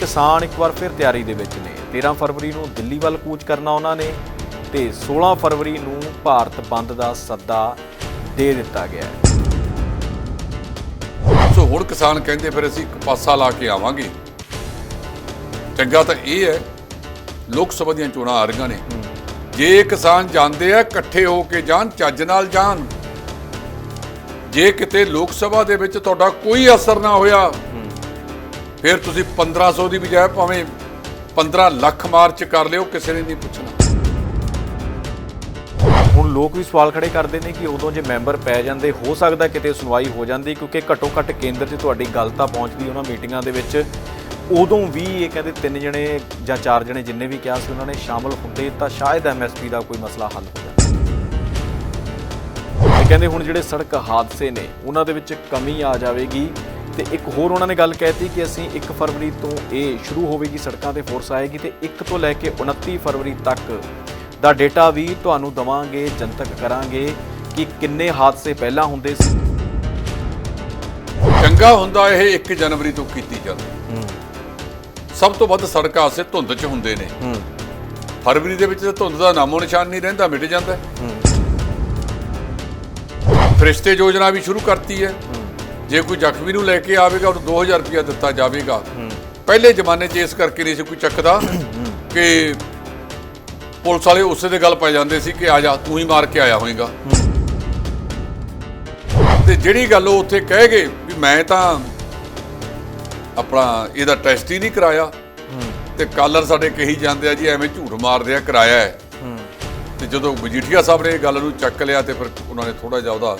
ਕਿਸਾਨ ਇੱਕ ਵਾਰ ਫਿਰ ਤਿਆਰੀ ਦੇ ਵਿੱਚ ਨੇ। 13 ਫਰਵਰੀ ਨੂੰ ਦਿੱਲੀ ਵੱਲ ਕੂਚ ਕਰਨਾ ਉਹਨਾਂ ਨੇ ਤੇ 16 ਫਰਵਰੀ ਨੂੰ ਭਾਰਤ ਬੰਦ ਦਾ ਸੱਦਾ ਦੇ ਦਿੱਤਾ ਗਿਆ ਹੈ। ਸੋ ਹੁਣ ਕਿਸਾਨ ਕਹਿੰਦੇ ਫਿਰ ਅਸੀਂ ਇੱਕ ਪਾਸਾ ਲਾ ਕੇ ਆਵਾਂਗੇ। ਚੰਗਾ ਤਾਂ ਇਹ ਹੈ, ਲੋਕ ਸਭਾ ਦੀਆਂ ਚੋਣਾਂ ਆ ਰਹੀਆਂ ਨੇ। ਜੇ ਕਿਸਾਨ ਜਾਂਦੇ ਆ, ਇਕੱਠੇ ਹੋ ਕੇ ਜਾਣ, ਚੱਜ ਨਾਲ ਜਾਣ। ਜੇ ਕਿਤੇ ਲੋਕ ਸਭਾ ਦੇ ਵਿੱਚ ਤੁਹਾਡਾ ਕੋਈ ਅਸਰ ਨਾ ਹੋਇਆ ਫਿਰ ਤੁਸੀਂ 1500 ਦੀ ਬਜਾਏ ਭਾਵੇਂ 15 ਲੱਖ ਮਾਰਚ ਕਰ ਲਿਓ, ਕਿਸੇ ਨੇ ਨਹੀਂ ਪੁੱਛਣਾ। ਹੁਣ ਲੋਕ ਵੀ ਸਵਾਲ ਖੜੇ ਕਰਦੇ ਨੇ ਕਿ ਉਦੋਂ ਜੇ ਮੈਂਬਰ ਪੈ ਜਾਂਦੇ, ਹੋ ਸਕਦਾ ਕਿਤੇ ਸੁਣਵਾਈ ਹੋ ਜਾਂਦੀ, ਕਿਉਂਕਿ ਘੱਟੋ ਘੱਟ ਕੇਂਦਰ 'ਚ ਤੁਹਾਡੀ ਗੱਲ ਤਾਂ ਪਹੁੰਚਦੀ ਉਹਨਾਂ ਮੀਟਿੰਗਾਂ ਦੇ ਵਿੱਚ। ਉਦੋਂ ਵੀ ਇਹ ਕਹਿੰਦੇ ਤਿੰਨ ਜਣੇ ਜਾਂ ਚਾਰ ਜਣੇ ਜਿੰਨੇ ਵੀ ਕਿਹਾ ਸੀ ਉਹਨਾਂ ਨੇ ਸ਼ਾਮਲ ਹੁੰਦੇ ਤਾਂ ਸ਼ਾਇਦ ਐਮਐਸਪੀ ਦਾ ਕੋਈ ਮਸਲਾ ਹੱਲ ਹੋ ਜਾਂਦਾ। ਤੇ ਕਹਿੰਦੇ ਹੁਣ ਜਿਹੜੇ ਸੜਕ ਹਾਦਸੇ ਨੇ, ਉਹਨਾਂ ਦੇ ਵਿੱਚ ਕਮੀ ਆ ਜਾਵੇਗੀ। ਤੇ ਇੱਕ ਹੋਰ ਉਹਨਾਂ ਨੇ ਗੱਲ ਕਹਿਤੀ ਕਿ ਅਸੀਂ 1 ਫਰਵਰੀ ਤੋਂ ਇਹ ਸ਼ੁਰੂ ਹੋਵੇਗੀ ਸੜਕਾਂ ਤੇ ਫੋਰਸ ਆਏਗੀ ਤੇ 1 ਤੋਂ ਲੈ ਕੇ 29 ਫਰਵਰੀ ਤੱਕ ਦਾ ਡੇਟਾ ਵੀ ਤੁਹਾਨੂੰ ਦਵਾਂਗੇ ਜਨਤਕ ਕਰਾਂਗੇ ਕਿ ਕਿੰਨੇ ਹਾਦਸੇ ਪਹਿਲਾਂ ਹੁੰਦੇ ਸੀ। ਚੰਗਾ ਹੁੰਦਾ ਇਹ 1 ਜਨਵਰੀ ਤੋਂ ਕੀਤੀ ਜਾਂਦੀ। ਹੂੰ। ਸਭ ਤੋਂ ਵੱਧ ਸੜਕ ਹਾਦਸੇ ਧੁੰਦ 'ਚ ਹੁੰਦੇ ਨੇ। ਹੂੰ। ਫਰਵਰੀ ਦੇ ਵਿੱਚ ਧੁੰਦ ਦਾ ਨਾਮੋ ਨਿਸ਼ਾਨ ਨਹੀਂ ਰਹਿੰਦਾ ਮਿਟ ਜਾਂਦਾ। ਫਰਿਸ਼ਤੇ ਯੋਜਨਾ ਵੀ ਸ਼ੁਰੂ ਕਰਤੀ ਹੈ। ਜੇ ਕੋਈ ਜ਼ਖਮੀ ਨੂੰ ਲੈ ਕੇ ਆਵੇਗਾ, ਉਹਨੂੰ 2000 ਰੁਪਇਆ ਦਿੱਤਾ ਜਾਵੇਗਾ। ਪਹਿਲੇ ਜ਼ਮਾਨੇ 'ਚ ਇਸ ਕਰਕੇ ਨਹੀਂ ਸੀ ਕੋਈ ਚੱਕਦਾ ਕਿ ਪੁਲਿਸ ਵਾਲੇ ਉਸੇ ਦੇ ਗੱਲ ਪੈ ਜਾਂਦੇ ਸੀ ਕਿ ਆ ਜਾ, ਤੂੰ ਹੀ ਮਾਰ ਕੇ ਆਇਆ ਹੋਏਗਾ। ਤੇ ਜਿਹੜੀ ਗੱਲ ਉਹ ਉੱਥੇ ਕਹਿ ਗਏ ਵੀ ਮੈਂ ਤਾਂ ਆਪਣਾ ਇਹਦਾ ਟੈਸਟ ਹੀ ਨਹੀਂ ਕਰਾਇਆ। ਤੇ ਕਾਲਰ ਸਾਡੇ ਕਹੀ ਜਾਂਦੇ ਆ ਜੀ, ਐਵੇਂ ਝੂਠ ਮਾਰਦੇ ਆ ਕਰਾਇਆ ਹੈ। ਤੇ ਜਦੋਂ ਮਜੀਠੀਆ ਸਾਹਿਬ ਨੇ ਇਹ ਗੱਲ ਨੂੰ ਚੱਕ ਲਿਆ ਤੇ ਫਿਰ ਉਹਨਾਂ ਨੇ ਥੋੜਾ ਜਿਹਾ ਉਹਦਾ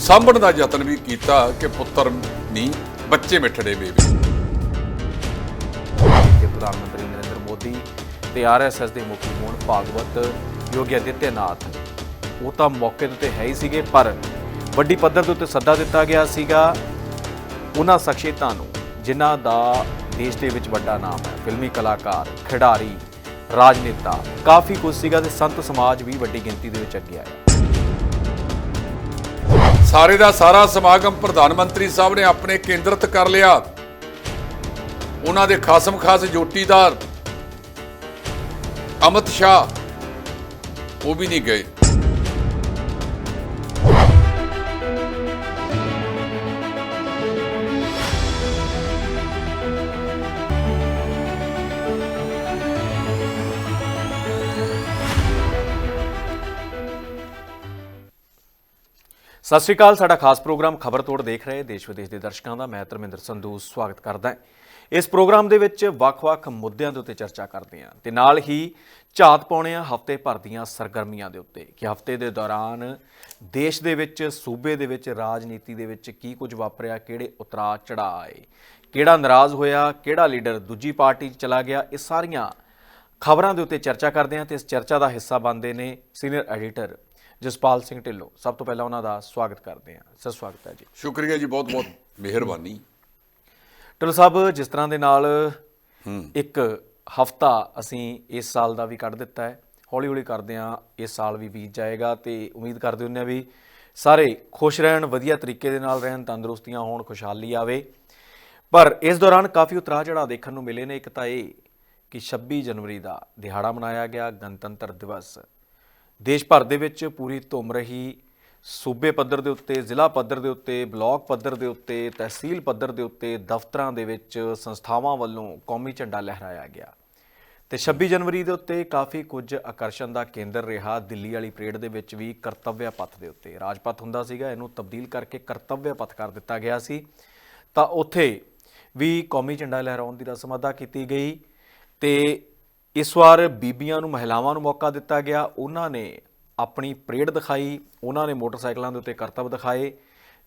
ਸਾਂਭਣ ਦਾ ਯਤਨ ਵੀ ਕੀਤਾ ਕਿ ਪੁੱਤਰ ਨਹੀਂ ਬੱਚੇ ਮਿੱਠੜੇ ਬੇਬੀ ਕਿ ਪ੍ਰਧਾਨ ਮੰਤਰੀ ਨਰਿੰਦਰ ਮੋਦੀ ਤੇ ਆਰਐਸਐਸ ਦੇ ਮੁਖੀ ਹੋਣ ਭਾਗਵਤ ਯੋਗੀ ਆਦਿੱਤਿਆਨਾਥ। ਉਹ ਤਾਂ ਮੌਕੇ ਦੇ ਉੱਤੇ ਹੈ ਹੀ ਸੀਗੇ, ਪਰ ਵੱਡੀ ਪੱਧਰ ਦੇ ਉੱਤੇ ਸੱਦਾ ਦਿੱਤਾ ਗਿਆ ਸੀਗਾ ਉਹਨਾਂ ਸ਼ਖਸੀਅਤਾਂ ਨੂੰ, ਜਿਨ੍ਹਾਂ ਦਾ ਦੇਸ਼ ਦੇ ਵਿੱਚ ਵੱਡਾ ਨਾਮ ਹੈ। ਫਿਲਮੀ ਕਲਾਕਾਰ, ਖਿਡਾਰੀ, ਰਾਜਨੇਤਾ, ਕਾਫੀ ਕੁਝ ਸੀਗਾ ਤੇ ਸੰਤ ਸਮਾਜ ਵੀ ਵੱਡੀ ਗਿਣਤੀ ਦੇ ਵਿੱਚ ਅੱਗੇ ਆਇਆ। ਸਾਰੇ ਦਾ ਸਾਰਾ ਸਮਾਗਮ ਪ੍ਰਧਾਨ ਮੰਤਰੀ ਸਾਹਿਬ ਨੇ ਆਪਣੇ ਕੇਂਦਰਿਤ ਕਰ ਲਿਆ। ਉਹਨਾਂ ਦੇ ਖਾਸਮ ਖਾਸ ਜੋਟੀਦਾਰ ਅਮਿਤ ਸ਼ਾਹ, ਉਹ ਵੀ ਨਹੀਂ ਗਏ। ਸਤਿ ਸ਼੍ਰੀ ਅਕਾਲ, ਸਾਡਾ ਖਾਸ ਪ੍ਰੋਗਰਾਮ ਖਬਰ ਤੋੜ ਦੇਖ ਰਹੇ ਦੇਸ਼ ਵਿਦੇਸ਼ ਦੇ ਦਰਸ਼ਕਾਂ ਦਾ। ਮੈਂ ਧਰਮਿੰਦਰ ਸੰਧੂ, ਸਵਾਗਤ ਕਰਦਾ ਹਾਂ। ਇਸ ਪ੍ਰੋਗਰਾਮ ਦੇ ਵਿੱਚ ਵੱਖ-ਵੱਖ ਮੁੱਦਿਆਂ ਦੇ ਉੱਤੇ ਚਰਚਾ ਕਰਦੇ ਹਾਂ ਤੇ ਨਾਲ ਹੀ ਝਾਤ ਪਾਉਣੇ ਆ ਹਫ਼ਤੇ ਭਰ ਦੀਆਂ ਸਰਗਰਮੀਆਂ ਦੇ ਉੱਤੇ ਕਿ ਹਫ਼ਤੇ ਦੇ ਦੌਰਾਨ ਦੇਸ਼ ਦੇ ਵਿੱਚ, ਸੂਬੇ ਦੇ ਵਿੱਚ, ਰਾਜਨੀਤੀ ਦੇ ਵਿੱਚ ਕੀ ਕੁਝ ਵਾਪਰਿਆ, ਕਿਹੜੇ ਉਤਰਾਅ ਚੜ੍ਹਾਅ ਆਏ, ਕਿਹੜਾ ਨਾਰਾਜ਼ ਹੋਇਆ, ਕਿਹੜਾ ਲੀਡਰ ਦੂਜੀ ਪਾਰਟੀ 'ਚ ਚਲਾ ਗਿਆ, ਇਹ ਸਾਰੀਆਂ ਖਬਰਾਂ ਦੇ ਉੱਤੇ ਚਰਚਾ ਕਰਦੇ ਹਾਂ ਤੇ ਇਸ ਚਰਚਾ ਦਾ ਹਿੱਸਾ ਬਣਦੇ ਨੇ ਸੀਨੀਅਰ ਐਡੀਟਰ ਜਸਪਾਲ ਸਿੰਘ ਢਿੱਲੋਂ। ਸਭ ਤੋਂ ਪਹਿਲਾਂ ਉਹਨਾਂ ਦਾ ਸਵਾਗਤ ਕਰਦੇ ਹਾਂ। ਸਰ ਸਵਾਗਤ ਹੈ ਜੀ। ਸ਼ੁਕਰੀਆ ਜੀ ਬਹੁਤ ਬਹੁਤ ਮਿਹਰਬਾਨੀ। ਢਿੱਲੋਂ ਸਾਹਿਬ ਜਿਸ ਤਰ੍ਹਾਂ ਦੇ ਨਾਲ ਇੱਕ ਹਫਤਾ ਅਸੀਂ ਇਸ ਸਾਲ ਦਾ ਵੀ ਕੱਢ ਦਿੱਤਾ ਹੈ। ਹੌਲੀ ਹੌਲੀ ਕਰਦੇ ਹਾਂ। ਇਸ ਸਾਲ ਵੀ ਬੀਤ ਜਾਏਗਾ ਤੇ ਉਮੀਦ ਕਰਦੇ ਹੁੰਦੇ ਹਾਂ ਵੀ ਸਾਰੇ ਖੁਸ਼ ਰਹਿਣ ਵਧੀਆ ਤਰੀਕੇ ਦੇ ਨਾਲ ਰਹਿਣ ਤੰਦਰੁਸਤੀਆਂ ਹੋਣ ਖੁਸ਼ਹਾਲੀ ਆਵੇ। ਪਰ ਇਸ ਦੌਰਾਨ ਕਾਫੀ ਉਤਰਾਅ ਚੜਾਅ ਦੇਖਣ ਨੂੰ ਮਿਲੇ ਨੇ। ਇੱਕ ਤਾਂ ਇਹ ਕਿ 26 ਜਨਵਰੀ ਦਾ ਦਿਹਾੜਾ ਮਨਾਇਆ ਗਿਆ ਗਣਤੰਤਰ ਦਿਵਸ। ਦੇਸ਼ ਭਰ ਦੇ ਵਿੱਚ ਪੂਰੀ ਧੁੰਮ ਰਹੀ ਸੂਬੇ ਪੱਧਰ ਦੇ ਉੱਤੇ, ਜ਼ਿਲ੍ਹਾ ਪੱਧਰ ਦੇ ਉੱਤੇ, ਬਲਾਕ ਪੱਧਰ ਦੇ ਉੱਤੇ, ਤਹਿਸੀਲ ਪੱਧਰ ਦੇ ਉੱਤੇ ਦਫ਼ਤਰਾਂ ਦੇ ਵਿੱਚ ਸੰਸਥਾਵਾਂ ਵੱਲੋਂ ਕੌਮੀ ਝੰਡਾ ਲਹਿਰਾਇਆ ਗਿਆ। ਤੇ 26 ਜਨਵਰੀ ਦੇ ਉੱਤੇ ਕਾਫੀ ਕੁਝ ਆਕਰਸ਼ਣ ਦਾ ਕੇਂਦਰ ਰਿਹਾ। ਦਿੱਲੀ ਵਾਲੀ ਪਰੇਡ ਦੇ ਵਿੱਚ ਵੀ ਕਰਤੱਵਯ ਪਥ ਦੇ ਉੱਤੇ ਰਾਜਪਥ ਹੁੰਦਾ ਸੀਗਾ। ਇਹਨੂੰ ਤਬਦੀਲ ਕਰਕੇ ਕਰਤੱਵਯ ਪਥ ਕਰ ਦਿੱਤਾ ਗਿਆ ਸੀ। ਤਾਂ ਉੱਥੇ ਵੀ ਕੌਮੀ ਝੰਡਾ ਲਹਿਰਾਉਣ ਦੀ ਰਸਮ ਅਦਾ ਕੀਤੀ ਗਈ ਤੇ ਇਸ ਵਾਰ ਬੀਬੀਆਂ ਨੂੰ, ਮਹਿਲਾਵਾਂ ਨੂੰ ਮੌਕਾ ਦਿੱਤਾ ਗਿਆ। ਉਹਨਾਂ ਨੇ ਆਪਣੀ ਪਰੇਡ ਦਿਖਾਈ। ਉਹਨਾਂ ਨੇ ਮੋਟਰਸਾਈਕਲਾਂ ਦੇ ਉੱਤੇ ਕਰਤੱਵ ਦਿਖਾਏ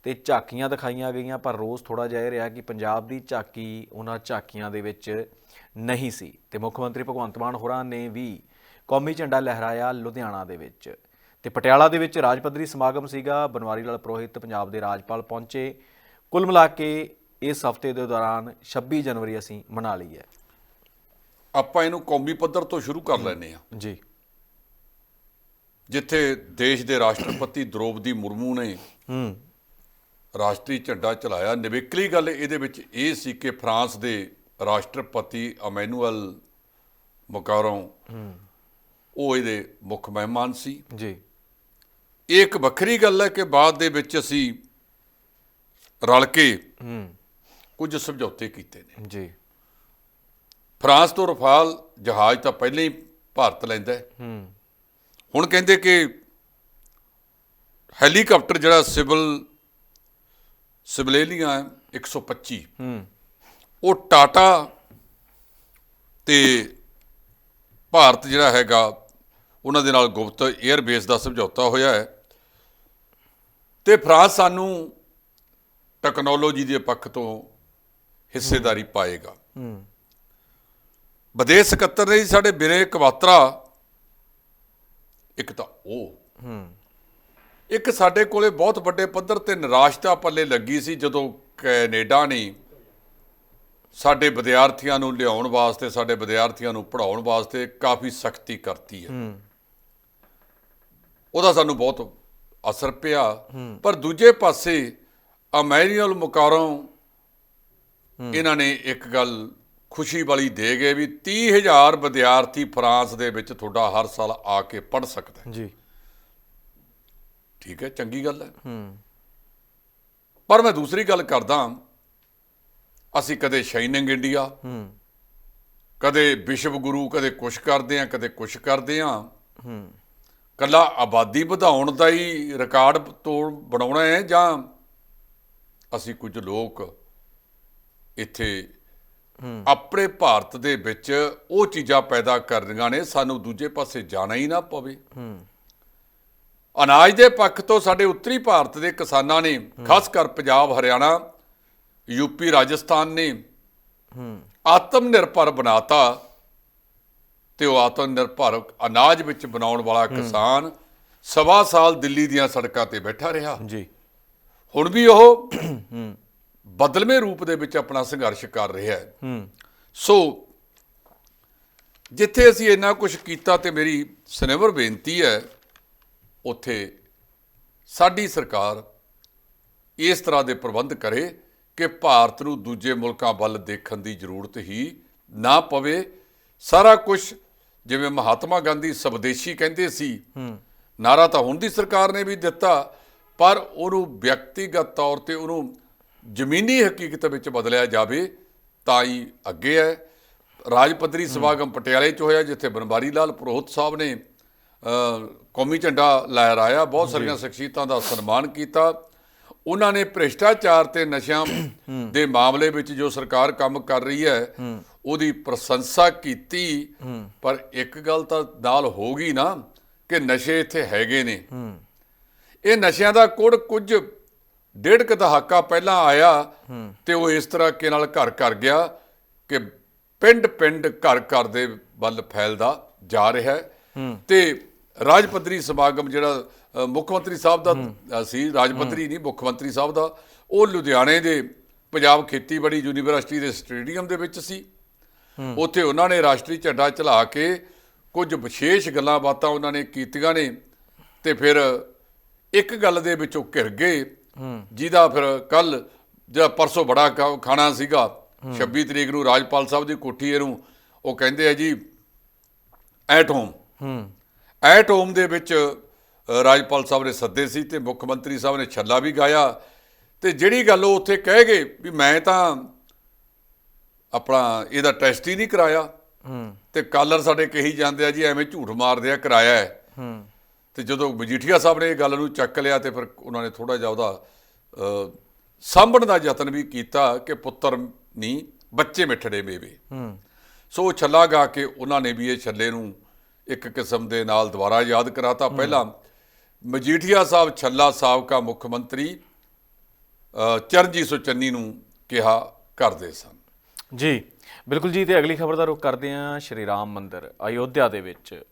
ਤੇ ਝਾਕੀਆਂ ਦਿਖਾਈਆਂ ਗਈਆਂ, ਪਰ ਰੋਜ਼ ਥੋੜਾ ਜਿਹਾ ਇਹ ਰਿਹਾ ਕਿ ਪੰਜਾਬ ਦੀ ਝਾਕੀ ਉਹਨਾਂ ਝਾਕੀਆਂ ਦੇ ਵਿੱਚ ਨਹੀਂ ਸੀ ਤੇ ਮੁੱਖ ਮੰਤਰੀ ਭਗਵੰਤ ਮਾਨ ਹੋਰਾਂ ਨੇ ਵੀ ਕੌਮੀ ਝੰਡਾ ਲਹਿਰਾਇਆ ਲੁਧਿਆਣਾ ਦੇ ਵਿੱਚ। ਤੇ ਪਟਿਆਲਾ ਦੇ ਵਿੱਚ ਰਾਜ ਪੱਧਰੀ ਸਮਾਗਮ ਸੀਗਾ। ਬਨਵਾਰੀ ਲਾਲ ਪੁਰੋਹਿਤ ਪੰਜਾਬ ਦੇ ਰਾਜਪਾਲ ਪਹੁੰਚੇ। ਕੁੱਲ ਮਿਲਾ ਕੇ ਇਸ ਹਫ਼ਤੇ ਦੇ ਦੌਰਾਨ 26 ਜਨਵਰੀ ਅਸੀਂ ਮਨਾ ਲਈ ਹੈ। ਆਪਾਂ ਇਹਨੂੰ ਕੌਮੀ ਪੱਧਰ ਤੋਂ ਸ਼ੁਰੂ ਕਰ ਲੈਨੇ ਆ ਜੀ। ਜਿੱਥੇ ਦੇਸ਼ ਦੇ ਰਾਸ਼ਟਰਪਤੀ ਦ੍ਰੋਪਦੀ ਮੁਰਮੂ ਨੇ ਹੂੰ। ਰਾਸ਼ਟਰੀ ਝੰਡਾ ਚਲਾਇਆ। ਨਿਵੇਕਲੀ ਗੱਲ ਇਹਦੇ ਵਿੱਚ ਇਹ ਸੀ ਕਿ ਫਰਾਂਸ ਦੇ ਰਾਸ਼ਟਰਪਤੀ ਅਮੈਨੂਅਲ ਮਕਾਰੋਂ ਉਹ ਇਹਦੇ ਮੁੱਖ ਮਹਿਮਾਨ ਸੀ। ਜੀ। ਇਹ ਇੱਕ ਵੱਖਰੀ ਗੱਲ ਹੈ ਕਿ ਬਾਅਦ ਦੇ ਵਿੱਚ ਅਸੀਂ ਰਲ ਕੇ ਹੂੰ। ਕੁਝ ਸਮਝੌਤੇ ਕੀਤੇ ਨੇ। ਜੀ। ਫਰਾਂਸ ਤੋਂ ਰਫਾਲ ਜਹਾਜ਼ ਤਾਂ ਪਹਿਲਾਂ ਹੀ ਭਾਰਤ ਲੈਂਦਾ ਹੈ। ਹੂੰ। ਹੁਣ ਕਹਿੰਦੇ ਕਿ ਹੈਲੀਕਾਪਟਰ ਜਿਹੜਾ ਸਿਵਲ ਸਿਵਲੇਲੀਆਂ ਹੈ 125 ਹੂੰ। ਉਹ ਟਾਟਾ ਤੇ ਭਾਰਤ ਜਿਹੜਾ ਹੈਗਾ ਉਹਨਾਂ ਦੇ ਨਾਲ ਗੁਪਤ 에ਅਰ ਬੇਸ ਦਾ ਸਮਝੌਤਾ ਹੋਇਆ ਹੈ। ਤੇ ਫਰਾਂਸ ਸਾਨੂੰ ਟੈਕਨੋਲੋਜੀ ਦੇ ਪੱਖ ਤੋਂ ਹਿੱਸੇਦਾਰੀ ਪਾਏਗਾ। ਹੂੰ। ਵਿਦੇਸ਼ ਸਕੱਤਰ ਨੇ ਜੀ ਸਾਡੇ ਬਿਰੇ ਕਵਾਤਰਾ ਇੱਕ ਤਾਂ ਉਹ। ਹੂੰ। ਇੱਕ ਸਾਡੇ ਕੋਲੇ ਬਹੁਤ ਵੱਡੇ ਪੱਧਰ ਤੇ ਨਿਰਾਸ਼ਤਾ ਪੱਲੇ ਲੱਗੀ ਸੀ ਜਦੋਂ ਕੈਨੇਡਾ ਨੇ ਸਾਡੇ ਵਿਦਿਆਰਥੀਆਂ ਨੂੰ ਲਿਆਉਣ ਵਾਸਤੇ ਸਾਡੇ ਵਿਦਿਆਰਥੀਆਂ ਨੂੰ ਪੜ੍ਹਾਉਣ ਵਾਸਤੇ ਕਾਫੀ ਸਖਤੀ ਕਰਤੀ ਹੈ। ਹੂੰ। ਉਹਦਾ ਸਾਨੂੰ ਬਹੁਤ ਅਸਰ ਪਿਆ। ਪਰ ਦੂਜੇ ਪਾਸੇ ਅਮੈਰੀਅਲ ਮੁਕਾਰੋਂ ਇਹਨਾਂ ਨੇ ਇੱਕ ਗੱਲ ਖੁਸ਼ੀ ਵਾਲੀ ਦੇ ਗਏ ਵੀ 30000 ਵਿਦਿਆਰਥੀ ਫਰਾਂਸ ਦੇ ਵਿੱਚ ਤੁਹਾਡਾ ਹਰ ਸਾਲ ਆ ਕੇ ਪੜ੍ਹ ਸਕਦਾ ਹੈ। ਜੀ। ਠੀਕ ਹੈ ਚੰਗੀ ਗੱਲ ਹੈ। ਹੂੰ। ਪਰ ਮੈਂ ਦੂਸਰੀ ਗੱਲ ਕਰਦਾ ਅਸੀਂ ਕਦੇ ਸ਼ਾਈਨਿੰਗ ਇੰਡੀਆ ਹੂੰ। ਕਦੇ ਵਿਸ਼ਵ ਗੁਰੂ ਕਦੇ ਕੁਛ ਕਰਦੇ ਆ ਕਦੇ ਕੁਛ ਕਰਦੇ ਆ ਹੂੰ। ਕੱਲਾ ਆਬਾਦੀ ਵਧਾਉਣ ਦਾ ਹੀ ਰਿਕਾਰਡ ਤੋੜ ਬਣਾਉਣਾ ਹੈ ਜਾਂ ਅਸੀਂ ਕੁਝ ਲੋਕ ਇੱਥੇ ਆਪਣੇ ਭਾਰਤ ਦੇ ਵਿੱਚ ਉਹ ਚੀਜ਼ਾਂ ਪੈਦਾ ਕਰਨੀਆਂ ਨੇ ਸਾਨੂੰ ਦੂਜੇ ਪਾਸੇ ਜਾਣਾ ਹੀ ਨਾ ਪਵੇ। ਹੂੰ ਅਨਾਜ ਦੇ ਪੱਖ ਤੋਂ ਸਾਡੇ ਉੱਤਰੀ ਭਾਰਤ ਦੇ ਕਿਸਾਨਾਂ ਨੇ ਖਾਸ ਕਰ ਪੰਜਾਬ ਹਰਿਆਣਾ ਯੂਪੀ ਰਾਜਸਥਾਨ ਨੇ ਹੂੰ ਆਤਮ ਨਿਰਭਰ ਬਣਾਤਾ ਤੇ ਉਹ ਆਤਮ ਨਿਰਭਰ ਅਨਾਜ ਵਿੱਚ ਬਣਾਉਣ ਵਾਲਾ ਕਿਸਾਨ ਸਵਾ ਸਾਲ ਦਿੱਲੀ ਦੀਆਂ ਸੜਕਾਂ ਤੇ ਬੈਠਾ ਰਿਹਾ। ਜੀ। ਹੁਣ ਵੀ ਉਹ ਬਦਲਵੇਂ ਰੂਪ ਦੇ ਵਿੱਚ ਆਪਣਾ ਸੰਘਰਸ਼ ਕਰ ਰਿਹਾ ਹੈ। ਹੂੰ। ਸੋ ਜਿੱਥੇ ਅਸੀਂ ਇੰਨਾ ਕੁਝ ਕੀਤਾ ਤੇ ਮੇਰੀ ਸਨੇਵਰ ਬੇਨਤੀ ਹੈ ਉੱਥੇ ਸਾਡੀ ਸਰਕਾਰ ਇਸ ਤਰ੍ਹਾਂ ਦੇ ਪ੍ਰਬੰਧ ਕਰੇ ਕਿ ਭਾਰਤ ਨੂੰ ਦੂਜੇ ਮੁਲਕਾਂ ਵੱਲ ਦੇਖਣ ਦੀ ਜ਼ਰੂਰਤ ਹੀ ਨਾ ਪਵੇ। ਸਾਰਾ ਕੁਝ ਜਿਵੇਂ ਮਹਾਤਮਾ ਗਾਂਧੀ ਸਵਦੇਸ਼ੀ ਕਹਿੰਦੇ ਸੀ ਨਾਰਾ ਤਾਂ ਹੁਣ ਦੀ ਸਰਕਾਰ ਨੇ ਵੀ ਦਿੱਤਾ ਪਰ ਉਹਨੂੰ ਵਿਅਕਤੀਗਤ ਤੌਰ ਤੇ ਉਹਨੂੰ ਜ਼ਮੀਨੀ ਹਕੀਕਤ ਵਿੱਚ ਬਦਲਿਆ ਜਾਵੇ ਤਾਂ ਹੀ ਅੱਗੇ ਹੈ। ਰਾਜ ਪੱਧਰੀ ਸਮਾਗਮ ਪਟਿਆਲੇ 'ਚ ਹੋਇਆ ਜਿੱਥੇ ਬਨਵਾਰੀ ਲਾਲ ਪ੍ਰੋਹਤ ਸਾਹਿਬ ਨੇ ਕੌਮੀ ਝੰਡਾ ਲਹਿਰਾਇਆ। ਬਹੁਤ ਸਾਰੀਆਂ ਸ਼ਖਸੀਅਤਾਂ ਦਾ ਸਨਮਾਨ ਕੀਤਾ। ਉਹਨਾਂ ਨੇ ਭ੍ਰਿਸ਼ਟਾਚਾਰ ਤੇ ਨਸ਼ਿਆਂ ਦੇ ਮਾਮਲੇ ਵਿੱਚ ਜੋ ਸਰਕਾਰ ਕੰਮ ਕਰ ਰਹੀ ਹੈ ਉਹਦੀ ਪ੍ਰਸ਼ੰਸਾ ਕੀਤੀ। ਪਰ ਇੱਕ ਗੱਲ ਤਾਂ ਨਾਲ ਹੋ ਗਈ ਨਾ ਕਿ ਨਸ਼ੇ ਇੱਥੇ ਹੈਗੇ ਨੇ। ਇਹ ਨਸ਼ਿਆਂ ਦਾ ਕੁੜ ਕੁਝ ਡੇਢ ਕੁ ਦਹਾਕਾ ਪਹਿਲਾਂ ਆਇਆ ਤੇ ਉਹ ਇਸ ਤਰ੍ਹਾਂ ਕੇ ਨਾਲ ਘਰ ਘਰ ਗਿਆ ਕਿ ਪਿੰਡ ਪਿੰਡ ਘਰ ਘਰ ਦੇ ਵੱਲ ਫੈਲਦਾ ਜਾ ਰਿਹਾ ਹੈ। ਤੇ ਰਾਜ ਪੱਧਰੀ ਸਮਾਗਮ ਜਿਹੜਾ ਮੁੱਖ ਮੰਤਰੀ ਸਾਹਿਬ ਦਾ ਸੀ ਰਾਜ ਪੱਧਰੀ ਨਹੀਂ, ਮੁੱਖ ਮੰਤਰੀ ਸਾਹਿਬ ਦਾ, ਉਹ ਲੁਧਿਆਣੇ ਦੇ ਪੰਜਾਬ ਖੇਤੀਬਾੜੀ ਯੂਨੀਵਰਸਿਟੀ ਦੇ ਸਟੇਡੀਅਮ ਦੇ ਵਿੱਚ ਸੀ। ਉੱਥੇ ਉਹਨਾਂ ਨੇ ਰਾਸ਼ਟਰੀ ਝੰਡਾ ਚਲਾ ਕੇ ਕੁਝ ਵਿਸ਼ੇਸ਼ ਗੱਲਾਂ ਬਾਤਾਂ ਉਹਨਾਂ ਨੇ ਕੀਤੀਆਂ ਨੇ ਤੇ ਫਿਰ ਇੱਕ ਗੱਲ ਦੇ ਵਿੱਚੋਂ ਘਿਰ ਗਏ ਜਿਹਦਾ ਫਿਰ ਕੱਲ ਜਿਹੜਾ ਪਰਸੋਂ ਬੜਾ ਖਾਣਾ ਸੀਗਾ 26 ਤਰੀਕ ਨੂੰ ਰਾਜਪਾਲ ਸਾਹਿਬ ਦੀ ਕੋਠੀ ਇਹਨੂੰ ਉਹ ਕਹਿੰਦੇ ਆ ਜੀ ਐਟ ਹੋਮ ਹੂੰ ਐਟ ਹੋਮ ਦੇ ਵਿੱਚ ਰਾਜਪਾਲ ਸਾਹਿਬ ਨੇ ਸੱਦੇ ਸੀ ਤੇ ਮੁੱਖ ਮੰਤਰੀ ਸਾਹਿਬ ਨੇ ਛੱਲਾ ਵੀ ਗਾਇਆ। ਤੇ ਜਿਹੜੀ ਗੱਲ ਉਹ ਉੱਥੇ ਕਹਿ ਗਏ ਵੀ ਮੈਂ ਤਾਂ ਆਪਣਾ ਇਹਦਾ ਟੈਸਟ ਹੀ ਨਹੀਂ ਕਰਾਇਆ। ਹੂੰ ਤੇ ਕਾਲਰ ਸਾਡੇ ਕਹੀ ਜਾਂਦੇ ਆ ਜੀ, ਐਵੇਂ ਝੂਠ ਮਾਰਦੇ ਆ, ਕਰਾਇਆ ਹੈ ਹੂੰ। ਤੇ ਜਦੋਂ ਮਜੀਠੀਆ ਸਾਹਿਬ ਨੇ ਇਹ ਗੱਲ ਨੂੰ ਚੱਕ ਲਿਆ ਤੇ ਫਿਰ ਉਹਨਾਂ ਨੇ ਥੋੜਾ ਜਿਹਾ ਉਹਦਾ ਸਾਂਭਣ ਦਾ ਯਤਨ ਵੀ ਕੀਤਾ ਕਿ ਪੁੱਤਰ ਨਹੀਂ ਬੱਚੇ ਮਿੱਠੜੇ ਮੇਵੇ। ਹੂੰ। ਸੋ ਛੱਲਾ ਗਾ ਕੇ ਉਹਨਾਂ ਨੇ ਵੀ ਇਹ ਛੱਲੇ ਨੂੰ ਇੱਕ ਕਿਸਮ ਦੇ ਨਾਲ ਦੁਬਾਰਾ ਯਾਦ ਕਰਾਤਾ। ਪਹਿਲਾਂ ਮਜੀਠੀਆ ਸਾਹਿਬ ਛੱਲਾ ਸਾਬਕਾ ਮੁੱਖ ਮੰਤਰੀ ਚਰਨਜੀਤ ਸਿੰਘ ਚੰਨੀ ਨੂੰ ਕਿਹਾ ਕਰਦੇ ਸਨ। ਜੀ ਬਿਲਕੁਲ ਜੀ ਤੇ ਅਗਲੀ ਖਬਰ ਦਾ ਰੁਖ ਕਰਦੇ ਹਾਂ। ਸ਼੍ਰੀ ਰਾਮ ਮੰਦਿਰ ਅਯੋਧਿਆ ਦੇ ਵਿੱਚ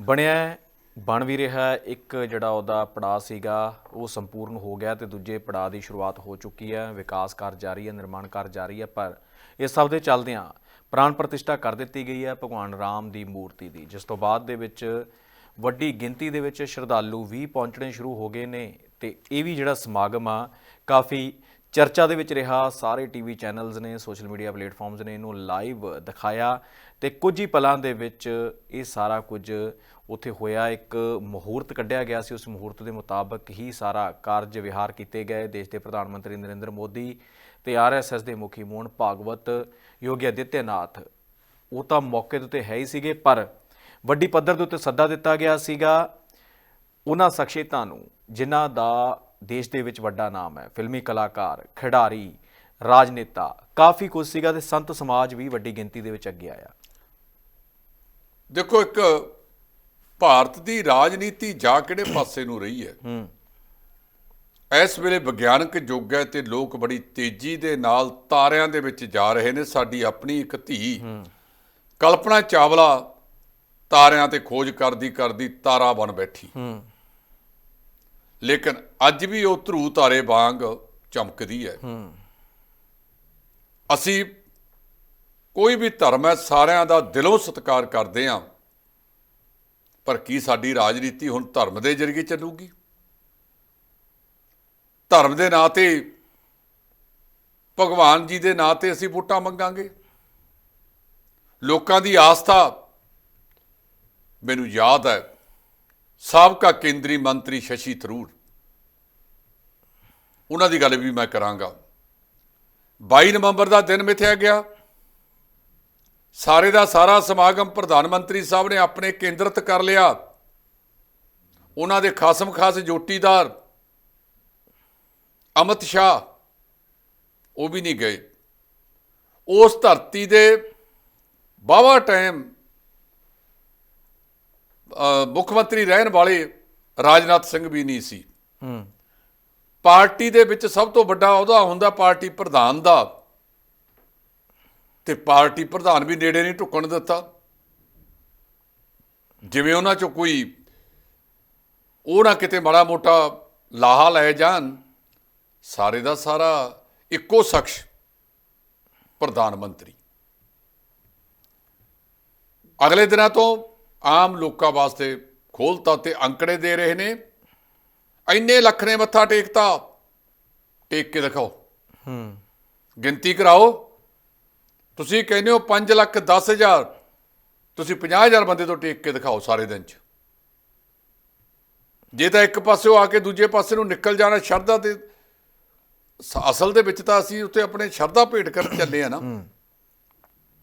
ਬਣਿਆ ਬਣ ਵੀ ਰਿਹਾ ਇੱਕ ਜਿਹੜਾ ਉਹਦਾ ਪੜਾਅ ਸੀਗਾ, ਉਹ ਸੰਪੂਰਨ ਹੋ ਗਿਆ ਤੇ ਦੂਜੇ ਪੜਾਅ ਦੀ ਸ਼ੁਰੂਆਤ ਹੋ ਚੁੱਕੀ ਹੈ। ਵਿਕਾਸ ਕਾਰਜ ਜਾਰੀ ਹੈ, ਨਿਰਮਾਣ ਕਾਰਜ ਜਾਰੀ ਹੈ, ਪਰ ਇਸ ਸਭ ਦੇ ਚੱਲਦਿਆਂ ਪ੍ਰਾਣ ਪ੍ਰਤਿਸ਼ਠਾ ਕਰ ਦਿੱਤੀ ਗਈ ਹੈ ਭਗਵਾਨ ਰਾਮ ਦੀ ਮੂਰਤੀ ਦੀ, ਜਿਸ ਤੋਂ ਬਾਅਦ ਦੇ ਵਿੱਚ ਵੱਡੀ ਗਿਣਤੀ ਦੇ ਵਿੱਚ ਸ਼ਰਧਾਲੂ ਵੀ ਪਹੁੰਚਣੇ ਸ਼ੁਰੂ ਹੋ ਗਏ ਨੇ ਤੇ ਇਹ ਵੀ ਜਿਹੜਾ ਸਮਾਗਮ ਆ, ਕਾਫੀ ਚਰਚਾ ਦੇ ਵਿੱਚ ਰਿਹਾ, ਸਾਰੇ ਟੀਵੀ ਚੈਨਲਸ ਨੇ, ਸੋਸ਼ਲ ਮੀਡੀਆ ਪਲੇਟਫਾਰਮਸ ਨੇ ਇਹਨੂੰ ਲਾਈਵ ਦਿਖਾਇਆ ਤੇ ਕੁਝ ਹੀ ਪਲਾਂ ਦੇ ਵਿੱਚ ਇਹ ਸਾਰਾ ਕੁਝ ਉੱਥੇ ਹੋਇਆ। ਇੱਕ ਮਹੂਰਤ ਕੱਢਿਆ ਗਿਆ ਸੀ, ਉਸ ਮਹੂਰਤ ਦੇ ਮੁਤਾਬਕ ਹੀ ਸਾਰਾ ਕਾਰਜ ਵਿਹਾਰ ਕੀਤੇ ਗਏ। ਦੇਸ਼ ਦੇ ਪ੍ਰਧਾਨ ਮੰਤਰੀ ਨਰਿੰਦਰ ਮੋਦੀ ਤੇ ਆਰਐਸਐਸ ਦੇ ਮੁਖੀ ਮੋਹਨ ਭਾਗਵਤ, ਯੋਗੀ ਆਦਿੱਤਿਆਨਾਥ, ਉਹ ਤਾਂ ਮੌਕੇ ਦੇ ਉੱਤੇ ਹੈ ਹੀ ਸੀਗੇ, ਪਰ ਵੱਡੀ ਪੱਧਰ ਦੇ ਉੱਤੇ ਸੱਦਾ ਦਿੱਤਾ ਗਿਆ ਸੀਗਾ। ਉਹਨਾਂ ਸ਼ਖਸੀਅਤਾਂ ਨੂੰ, ਜਿਨ੍ਹਾਂ ਦਾ ਦੇਸ਼ ਦੇ ਵਿੱਚ ਵੱਡਾ ਨਾਮ ਹੈ। ਫਿਲਮੀ ਕਲਾਕਾਰ ਖਿਡਾਰੀ ਰਾਜਨੇਤਾ ਕਾਫੀ ਕੁਝ ਸੀਗਾ ਤੇ ਸੰਤ ਸਮਾਜ ਵੀ ਵੱਡੀ ਗਿਣਤੀ ਦੇ ਵਿੱਚ ਅੱਗੇ ਆਇਆ। ਦੇਖੋ ਇੱਕ ਭਾਰਤ ਦੀ ਰਾਜਨੀਤੀ ਜਾ ਕਿਹੜੇ ਪਾਸੇ ਨੂੰ ਰਹੀ ਹੈ? ਹੂੰ। ਇਸ ਵੇਲੇ ਵਿਗਿਆਨਕ ਯੁੱਗ ਹੈ ਤੇ ਲੋਕ ਬੜੀ ਤੇਜ਼ੀ ਦੇ ਨਾਲ ਤਾਰਿਆਂ ਦੇ ਵਿੱਚ ਜਾ ਰਹੇ ਨੇ ਸਾਡੀ ਆਪਣੀ ਇੱਕ ਧੀ। ਕਲਪਨਾ ਚਾਵਲਾ ਤਾਰਿਆਂ ਤੇ ਖੋਜ ਕਰਦੀ ਕਰਦੀ ਤਾਰਾ ਬਣ ਬੈਠੀ। ਹੂੰ। ਲੇਕਿਨ ਅੱਜ ਵੀ ਉਹ ਧਰੂ ਤਾਰੇ ਵਾਂਗ ਚਮਕਦੀ ਹੈ। ਹੂੰ। ਅਸੀਂ ਕੋਈ ਵੀ ਧਰਮ ਹੈ ਸਾਰਿਆਂ ਦਾ ਦਿਲੋਂ ਸਤਿਕਾਰ ਕਰਦੇ ਹਾਂ। ਪਰ ਕੀ ਸਾਡੀ ਰਾਜਨੀਤੀ ਹੁਣ ਧਰਮ ਦੇ ਜ਼ਰੀਏ ਚੱਲੂਗੀ? ਧਰਮ ਦੇ ਨਾਂ ਤੇ ਭਗਵਾਨ ਜੀ ਦੇ ਨਾਂ ਤੇ ਅਸੀਂ ਵੋਟਾਂ ਮੰਗਾਂਗੇ। ਲੋਕਾਂ ਦੀ ਆਸਥਾ ਮੈਨੂੰ ਯਾਦ ਹੈ ਸਾਬਕਾ ਕੇਂਦਰੀ ਮੰਤਰੀ ਸ਼ਸ਼ੀ ਥਰੂਰ। ਉਹਨਾਂ ਦੀ ਗੱਲ ਵੀ ਮੈਂ ਕਰਾਂਗਾ। 22 ਨਵੰਬਰ ਦਾ ਦਿਨ ਮਿਥਿਆ ਗਿਆ। ਸਾਰੇ ਦਾ ਸਾਰਾ ਸਮਾਗਮ ਪ੍ਰਧਾਨ ਮੰਤਰੀ ਸਾਹਿਬ ਨੇ ਆਪਣੇ ਕੇਂਦਰਿਤ ਕਰ ਲਿਆ। ਉਹਨਾਂ ਦੇ ਖਾਸਮ ਖਾਸ ਜੋਟੀਦਾਰ ਅਮਿਤ ਸ਼ਾਹ, ਉਹ ਵੀ ਨਹੀਂ ਗਏ। ਉਸ ਧਰਤੀ ਦੇ ਬਾਵਾ ਟਾਈਮ ਮੁੱਖ ਮੰਤਰੀ ਰਹਿਣ ਵਾਲੇ ਰਾਜਨਾਥ ਸਿੰਘ ਵੀ ਨਹੀਂ ਸੀ। ਹੂੰ ਪਾਰਟੀ ਦੇ ਵਿੱਚ ਸਭ ਤੋਂ ਵੱਡਾ ਅਹੁਦਾ ਹੁੰਦਾ ਪਾਰਟੀ ਪ੍ਰਧਾਨ ਦਾ। ਤੇ ਪਾਰਟੀ ਪ੍ਰਧਾਨ ਵੀ ਨੇੜੇ ਨਹੀਂ ਢੁੱਕਣ ਦਿੱਤਾ। ਜਿਵੇਂ ਉਹਨਾਂ ਚੋਂ ਕੋਈ ਉਹ ਨਾ ਕਿਤੇ ਮਾੜਾ ਮੋਟਾ ਲਾਹਾ ਲੈ ਜਾਣ, ਸਾਰੇ ਦਾ ਸਾਰਾ ਇੱਕੋ ਸ਼ਖਸ ਪ੍ਰਧਾਨ ਮੰਤਰੀ। ਅਗਲੇ ਦਿਨਾਂ ਤੋਂ ਆਮ ਲੋਕਾਂ ਵਾਸਤੇ ਖੋਲਤਾ ਤੇ ਅੰਕੜੇ ਦੇ ਰਹੇ ਨੇ। ਇੰਨੇ ਲੱਖ ਨੇ ਮੱਥਾ ਟੇਕਤਾ। ਟੇਕ ਕੇ ਦਿਖਾਓ। ਹੂੰ। ਗਿਣਤੀ ਕਰਾਓ। ਤੁਸੀਂ ਕਹਿੰਦੇ ਹੋ 5 ਲੱਖ 10 ਹਜ਼ਾਰ। ਤੁਸੀਂ 50 ਹਜ਼ਾਰ ਬੰਦੇ ਤੋਂ ਟੇਕ ਕੇ ਦਿਖਾਓ ਸਾਰੇ ਦਿਨ ਚ। ਜੇ ਤਾਂ ਇੱਕ ਪਾਸੇ ਆ ਕੇ ਦੂਜੇ ਪਾਸੇ ਨੂੰ ਨਿਕਲ ਜਾਣਾ ਸ਼ਰਧਾ ਤੇ ਅਸਲ ਦੇ ਵਿੱਚ ਤਾਂ ਅਸੀਂ ਉੱਥੇ ਆਪਣੇ ਸ਼ਰਧਾ ਭੇਟ ਕਰਨ ਚੱਲੇ ਆ ਨਾ।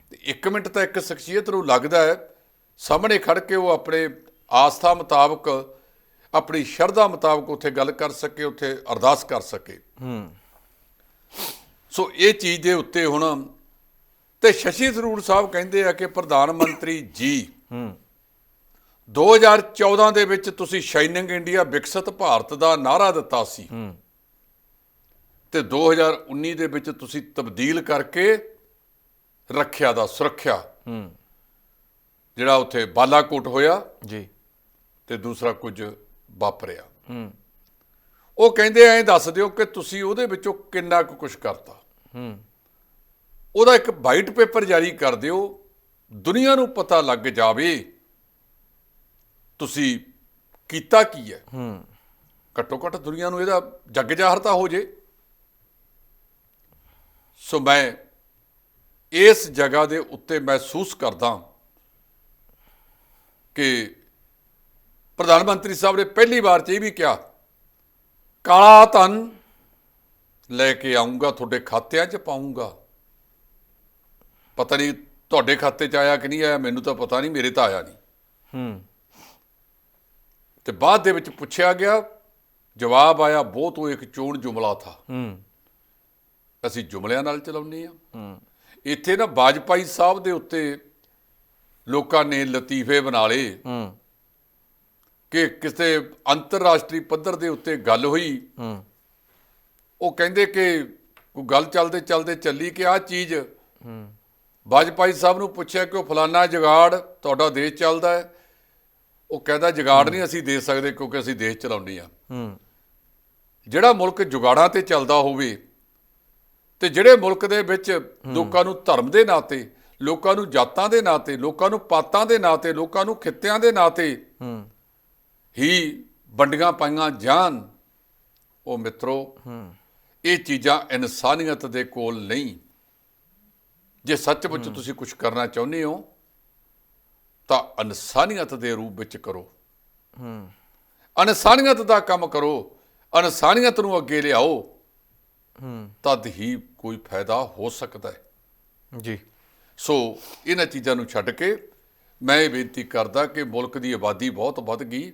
ਤੇ ਇੱਕ ਮਿੰਟ ਤਾਂ ਇੱਕ ਸ਼ਖਸੀਅਤ ਨੂੰ ਲੱਗਦਾ ਹੈ ਸਾਹਮਣੇ ਖੜ ਕੇ ਉਹ ਆਪਣੇ ਆਸਥਾ ਮੁਤਾਬਕ ਆਪਣੀ ਸ਼ਰਧਾ ਮੁਤਾਬਕ ਉੱਥੇ ਗੱਲ ਕਰ ਸਕੇ ਉੱਥੇ ਅਰਦਾਸ ਕਰ ਸਕੇ। ਹੂੰ। ਸੋ ਇਹ ਚੀਜ਼ ਦੇ ਉੱਤੇ ਹੁਣ ਤੇ ਸ਼ਸ਼ੀ ਥਰੂਰ ਸਾਹਿਬ ਕਹਿੰਦੇ ਆ ਕਿ ਪ੍ਰਧਾਨ ਮੰਤਰੀ ਜੀ ਹੂੰ। 2014 ਦੇ ਵਿੱਚ ਤੁਸੀਂ ਸ਼ਾਈਨਿੰਗ ਇੰਡੀਆ ਵਿਕਸਿਤ ਭਾਰਤ ਦਾ ਨਾਰਾ ਦਿੱਤਾ ਸੀ। ਹੂੰ। ਤੇ 2019 ਦੇ ਵਿੱਚ ਤੁਸੀਂ ਤਬਦੀਲ ਕਰਕੇ ਰੱਖਿਆ ਦਾ ਸੁਰੱਖਿਆ। ਹੂੰ। ਜਿਹੜਾ ਉੱਥੇ ਬਾਲਾਕੋਟ ਹੋਇਆ ਜੀ। ਤੇ ਦੂਸਰਾ ਕੁਝ ਵਾਪਰਿਆ। ਹੂੰ। ਉਹ ਕਹਿੰਦੇ ਐਂ ਦੱਸ ਦਿਓ ਕਿ ਤੁਸੀਂ ਉਹਦੇ ਵਿੱਚੋਂ ਕਿੰਨਾ ਕੁ ਕੁਝ ਕਰਤਾ। ਹੂੰ। ਉਹਦਾ ਇੱਕ ਵਾਈਟ ਪੇਪਰ ਜਾਰੀ ਕਰ ਦਿਓ। ਦੁਨੀਆ ਨੂੰ ਪਤਾ ਲੱਗ ਜਾਵੇ ਤੁਸੀਂ ਕੀਤਾ ਕੀ ਹੈ ਹੂੰ। ਘੱਟੋ ਘੱਟ ਦੁਨੀਆ ਨੂੰ ਇਹਦਾ ਜੱਗ ਜਾਹਰ ਤਾਂ ਹੋ ਜੇ। ਸੋ ਮੈਂ ਇਸ ਜਗ੍ਹਾ ਦੇ ਉੱਤੇ ਮਹਿਸੂਸ ਕਰਦਾ ਕਿ ਪ੍ਰਧਾਨ ਮੰਤਰੀ ਸਾਹਿਬ ਨੇ ਪਹਿਲੀ ਵਾਰ ਚ ਇਹ ਵੀ ਕਿਹਾ ਕਾਲਾ ਧਨ ਲੈ ਕੇ ਆਉਂਗਾ ਤੁਹਾਡੇ ਖਾਤਿਆਂ 'ਚ ਪਾਉਂਗਾ ਪਤਾ ਨਹੀਂ ਤੁਹਾਡੇ ਖਾਤੇ 'ਚ ਆਇਆ ਕਿ ਨਹੀਂ ਆਇਆ ਮੈਨੂੰ ਤਾਂ ਪਤਾ ਨਹੀਂ ਮੇਰੇ ਤਾਂ ਆਇਆ ਨਹੀਂ। ਹੂੰ। ਤੇ ਬਾਅਦ ਦੇ ਵਿੱਚ ਪੁੱਛਿਆ ਗਿਆ ਜਵਾਬ ਆਇਆ ਬਹੁਤ ਉਹ ਇੱਕ ਚੋਣ ਜੁਮਲਾ ਥਾ। ਹੂੰ। ਅਸੀਂ ਜੁਮਲਿਆਂ ਨਾਲ ਚਲਾਉਂਦੇ ਆ ਹੂੰ। ਇੱਥੇ ਨਾ ਬਾਜਪਾਈ ਸਾਹਿਬ ਦੇ ਉੱਤੇ ਲੋਕਾਂ ਨੇ ਲਤੀਫੇ ਬਣਾ ਲਏ। ਹੂੰ। ਕਿ ਕਿਸੇ ਅੰਤਰਰਾਸ਼ਟਰੀ ਪੱਧਰ ਦੇ ਉੱਤੇ ਗੱਲ ਹੋਈ। ਹੂੰ। ਉਹ ਕਹਿੰਦੇ ਕਿ ਕੋਈ ਗੱਲ ਚੱਲਦੇ ਚੱਲਦੇ ਚੱਲੀ ਕਿ ਆਹ ਚੀਜ਼। ਹੂੰ। ਬਾਜਪਾਈ ਸਾਹਿਬ ਨੂੰ ਪੁੱਛਿਆ ਕਿ ਉਹ ਫਲਾਨਾ ਜਗਾੜ ਤੁਹਾਡਾ ਦੇਸ਼ ਚੱਲਦਾ ਹੈ। ਉਹ ਕਹਿੰਦਾ ਜਗਾੜ ਨਹੀਂ ਅਸੀਂ ਦੇ ਸਕਦੇ ਕਿਉਂਕਿ ਅਸੀਂ ਦੇਸ਼ ਚਲਾਉਂਦੇ ਆ ਹੂੰ। ਜਿਹੜਾ ਮੁਲਕ ਜੁਗਾੜਾਂ ਤੇ ਚੱਲਦਾ ਹੋਵੇ ਤੇ ਜਿਹੜੇ ਮੁਲਕ ਦੇ ਵਿੱਚ ਲੋਕਾਂ ਨੂੰ ਧਰਮ ਦੇ ਨਾਤੇ ਲੋਕਾਂ ਨੂੰ ਜਾਤਾਂ ਦੇ ਨਾਤੇ ਲੋਕਾਂ ਨੂੰ ਪਾਤਾਂ ਦੇ ਨਾਤੇ ਲੋਕਾਂ ਨੂੰ ਖਿੱਤਿਆਂ ਦੇ ਨਾਤੇ ਹੂੰ। ਹੀ ਵੰਡੀਆਂ ਪਾਈਆਂ ਜਾਣ। ਉਹ ਮਿੱਤਰੋ ਹੂੰ। ਇਹ ਚੀਜ਼ਾਂ ਇਨਸਾਨੀਅਤ ਦੇ ਕੋਲ ਨਹੀਂ। ਜੇ ਸੱਚਮੁੱਚ ਤੁਸੀਂ ਕੁਝ ਕਰਨਾ ਚਾਹੁੰਦੇ ਹੋ ਤਾਂ ਇਨਸਾਨੀਅਤ ਦੇ ਰੂਪ ਵਿੱਚ ਕਰੋ। ਹੂੰ। ਇਨਸਾਨੀਅਤ ਦਾ ਕੰਮ ਕਰੋ ਇਨਸਾਨੀਅਤ ਨੂੰ ਅੱਗੇ ਲਿਆਓ ਹੂੰ। ਤਦ ਹੀ ਕੋਈ ਫਾਇਦਾ ਹੋ ਸਕਦਾ ਹੈ। ਜੀ। ਸੋ ਇਹਨਾਂ ਚੀਜ਼ਾਂ ਨੂੰ ਛੱਡ ਕੇ ਮੈਂ ਇਹ ਬੇਨਤੀ ਕਰਦਾ ਕਿ ਮੁਲਕ ਦੀ ਆਬਾਦੀ ਬਹੁਤ ਵੱਧ ਗਈ।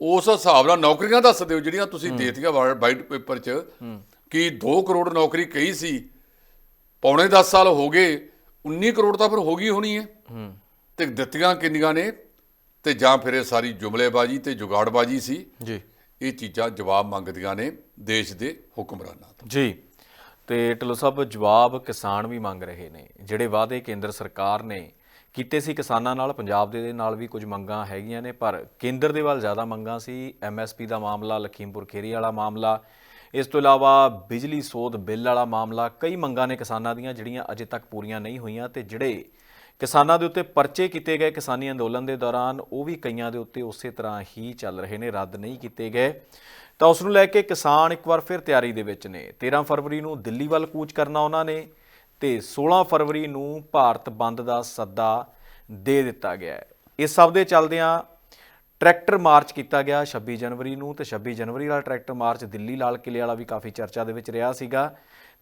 ਉਸ ਹਿਸਾਬ ਨਾਲ ਨੌਕਰੀਆਂ ਦੱਸ ਦਿਓ ਜਿਹੜੀਆਂ ਤੁਸੀਂ ਦੇਤੀਆਂ ਵਾਈਟ ਪੇਪਰ 'ਚ ਕਿ 2 ਕਰੋੜ ਨੌਕਰੀ ਕਹੀ ਸੀ। ਪੌਣੇ 10 ਸਾਲ ਹੋ ਗਏ 19 ਕਰੋੜ ਤਾਂ ਫਿਰ ਹੋ ਗਈ ਹੋਣੀ ਹੈ। ਹੂੰ। ਤੇ ਦਿੱਤੀਆਂ ਕਿੰਨੀਆਂ ਨੇ? ਤੇ ਜਾਂ ਫਿਰ ਇਹ ਸਾਰੀ ਜੁਮਲੇਬਾਜ਼ੀ ਤੇ ਜੁਗਾੜਬਾਜ਼ੀ ਸੀ? ਜੀ। ਇਹ ਚੀਜ਼ਾਂ ਜਵਾਬ ਮੰਗਦੀਆਂ ਨੇ ਦੇਸ਼ ਦੇ ਹੁਕਮਰਾਨਾਂ ਤੋਂ। ਜੀ। ਤੇ ਢਿੱਲੋਂ ਸਾਹਿਬ ਜਵਾਬ ਕਿਸਾਨ ਵੀ ਮੰਗ ਰਹੇ ਨੇ। ਜਿਹੜੇ ਵਾਅਦੇ ਕੇਂਦਰ ਸਰਕਾਰ ਨੇ ਕੀਤੇ ਸੀ ਕਿਸਾਨਾਂ ਨਾਲ, ਪੰਜਾਬ ਦੇ ਨਾਲ ਵੀ ਕੁਝ ਮੰਗਾਂ ਹੈਗੀਆਂ ਨੇ, ਪਰ ਕੇਂਦਰ ਦੇ ਵੱਲ ਜ਼ਿਆਦਾ ਮੰਗਾਂ ਸੀ। ਐਮਐਸਪੀ ਦਾ ਮਾਮਲਾ, ਲਖੀਮਪੁਰ ਖੇਰੀ ਵਾਲਾ ਮਾਮਲਾ, ਇਸ ਤੋਂ ਇਲਾਵਾ ਬਿਜਲੀ ਸੋਧ ਬਿੱਲ ਵਾਲਾ ਮਾਮਲਾ, ਕਈ ਮੰਗਾਂ ਨੇ ਕਿਸਾਨਾਂ ਦੀਆਂ ਜਿਹੜੀਆਂ ਅਜੇ ਤੱਕ ਪੂਰੀਆਂ ਨਹੀਂ ਹੋਈਆਂ ਤੇ ਜਿਹੜੇ ਕਿਸਾਨਾਂ ਦੇ ਉੱਤੇ ਪਰਚੇ ਕੀਤੇ ਗਏ ਕਿਸਾਨੀ ਅੰਦੋਲਨ ਦੇ ਦੌਰਾਨ, ਉਹ ਵੀ ਕਈਆਂ ਦੇ ਉੱਤੇ ਉਸੇ ਤਰ੍ਹਾਂ ਹੀ ਚੱਲ ਰਹੇ ਨੇ, ਰੱਦ ਨਹੀਂ ਕੀਤੇ ਗਏ। ਤਾਂ ਉਸ ਨੂੰ ਲੈ ਕੇ ਕਿਸਾਨ ਇੱਕ ਵਾਰ ਫਿਰ ਤਿਆਰੀ ਦੇ ਵਿੱਚ ਨੇ। 13 ਫਰਵਰੀ ਨੂੰ ਦਿੱਲੀ ਵੱਲ ਕੂਚ ਕਰਨਾ ਉਹਨਾਂ ਨੇ ਤੇ 16 ਫਰਵਰੀ ਨੂੰ ਭਾਰਤ ਬੰਦ ਦਾ ਸੱਦਾ ਦੇ ਦਿੱਤਾ ਗਿਆ ਹੈ। ਇਸ ਸਭ ਦੇ ਚੱਲਦਿਆਂ ਟਰੈਕਟਰ ਮਾਰਚ ਕੀਤਾ ਗਿਆ 26 ਜਨਵਰੀ ਨੂੰ ਤੇ 26 ਜਨਵਰੀ ਵਾਲਾ ਟਰੈਕਟਰ ਮਾਰਚ ਦਿੱਲੀ ਲਾਲ ਕਿਲੇ ਵਾਲਾ ਵੀ ਕਾਫੀ ਚਰਚਾ ਦੇ ਵਿੱਚ ਰਿਹਾ ਸੀਗਾ।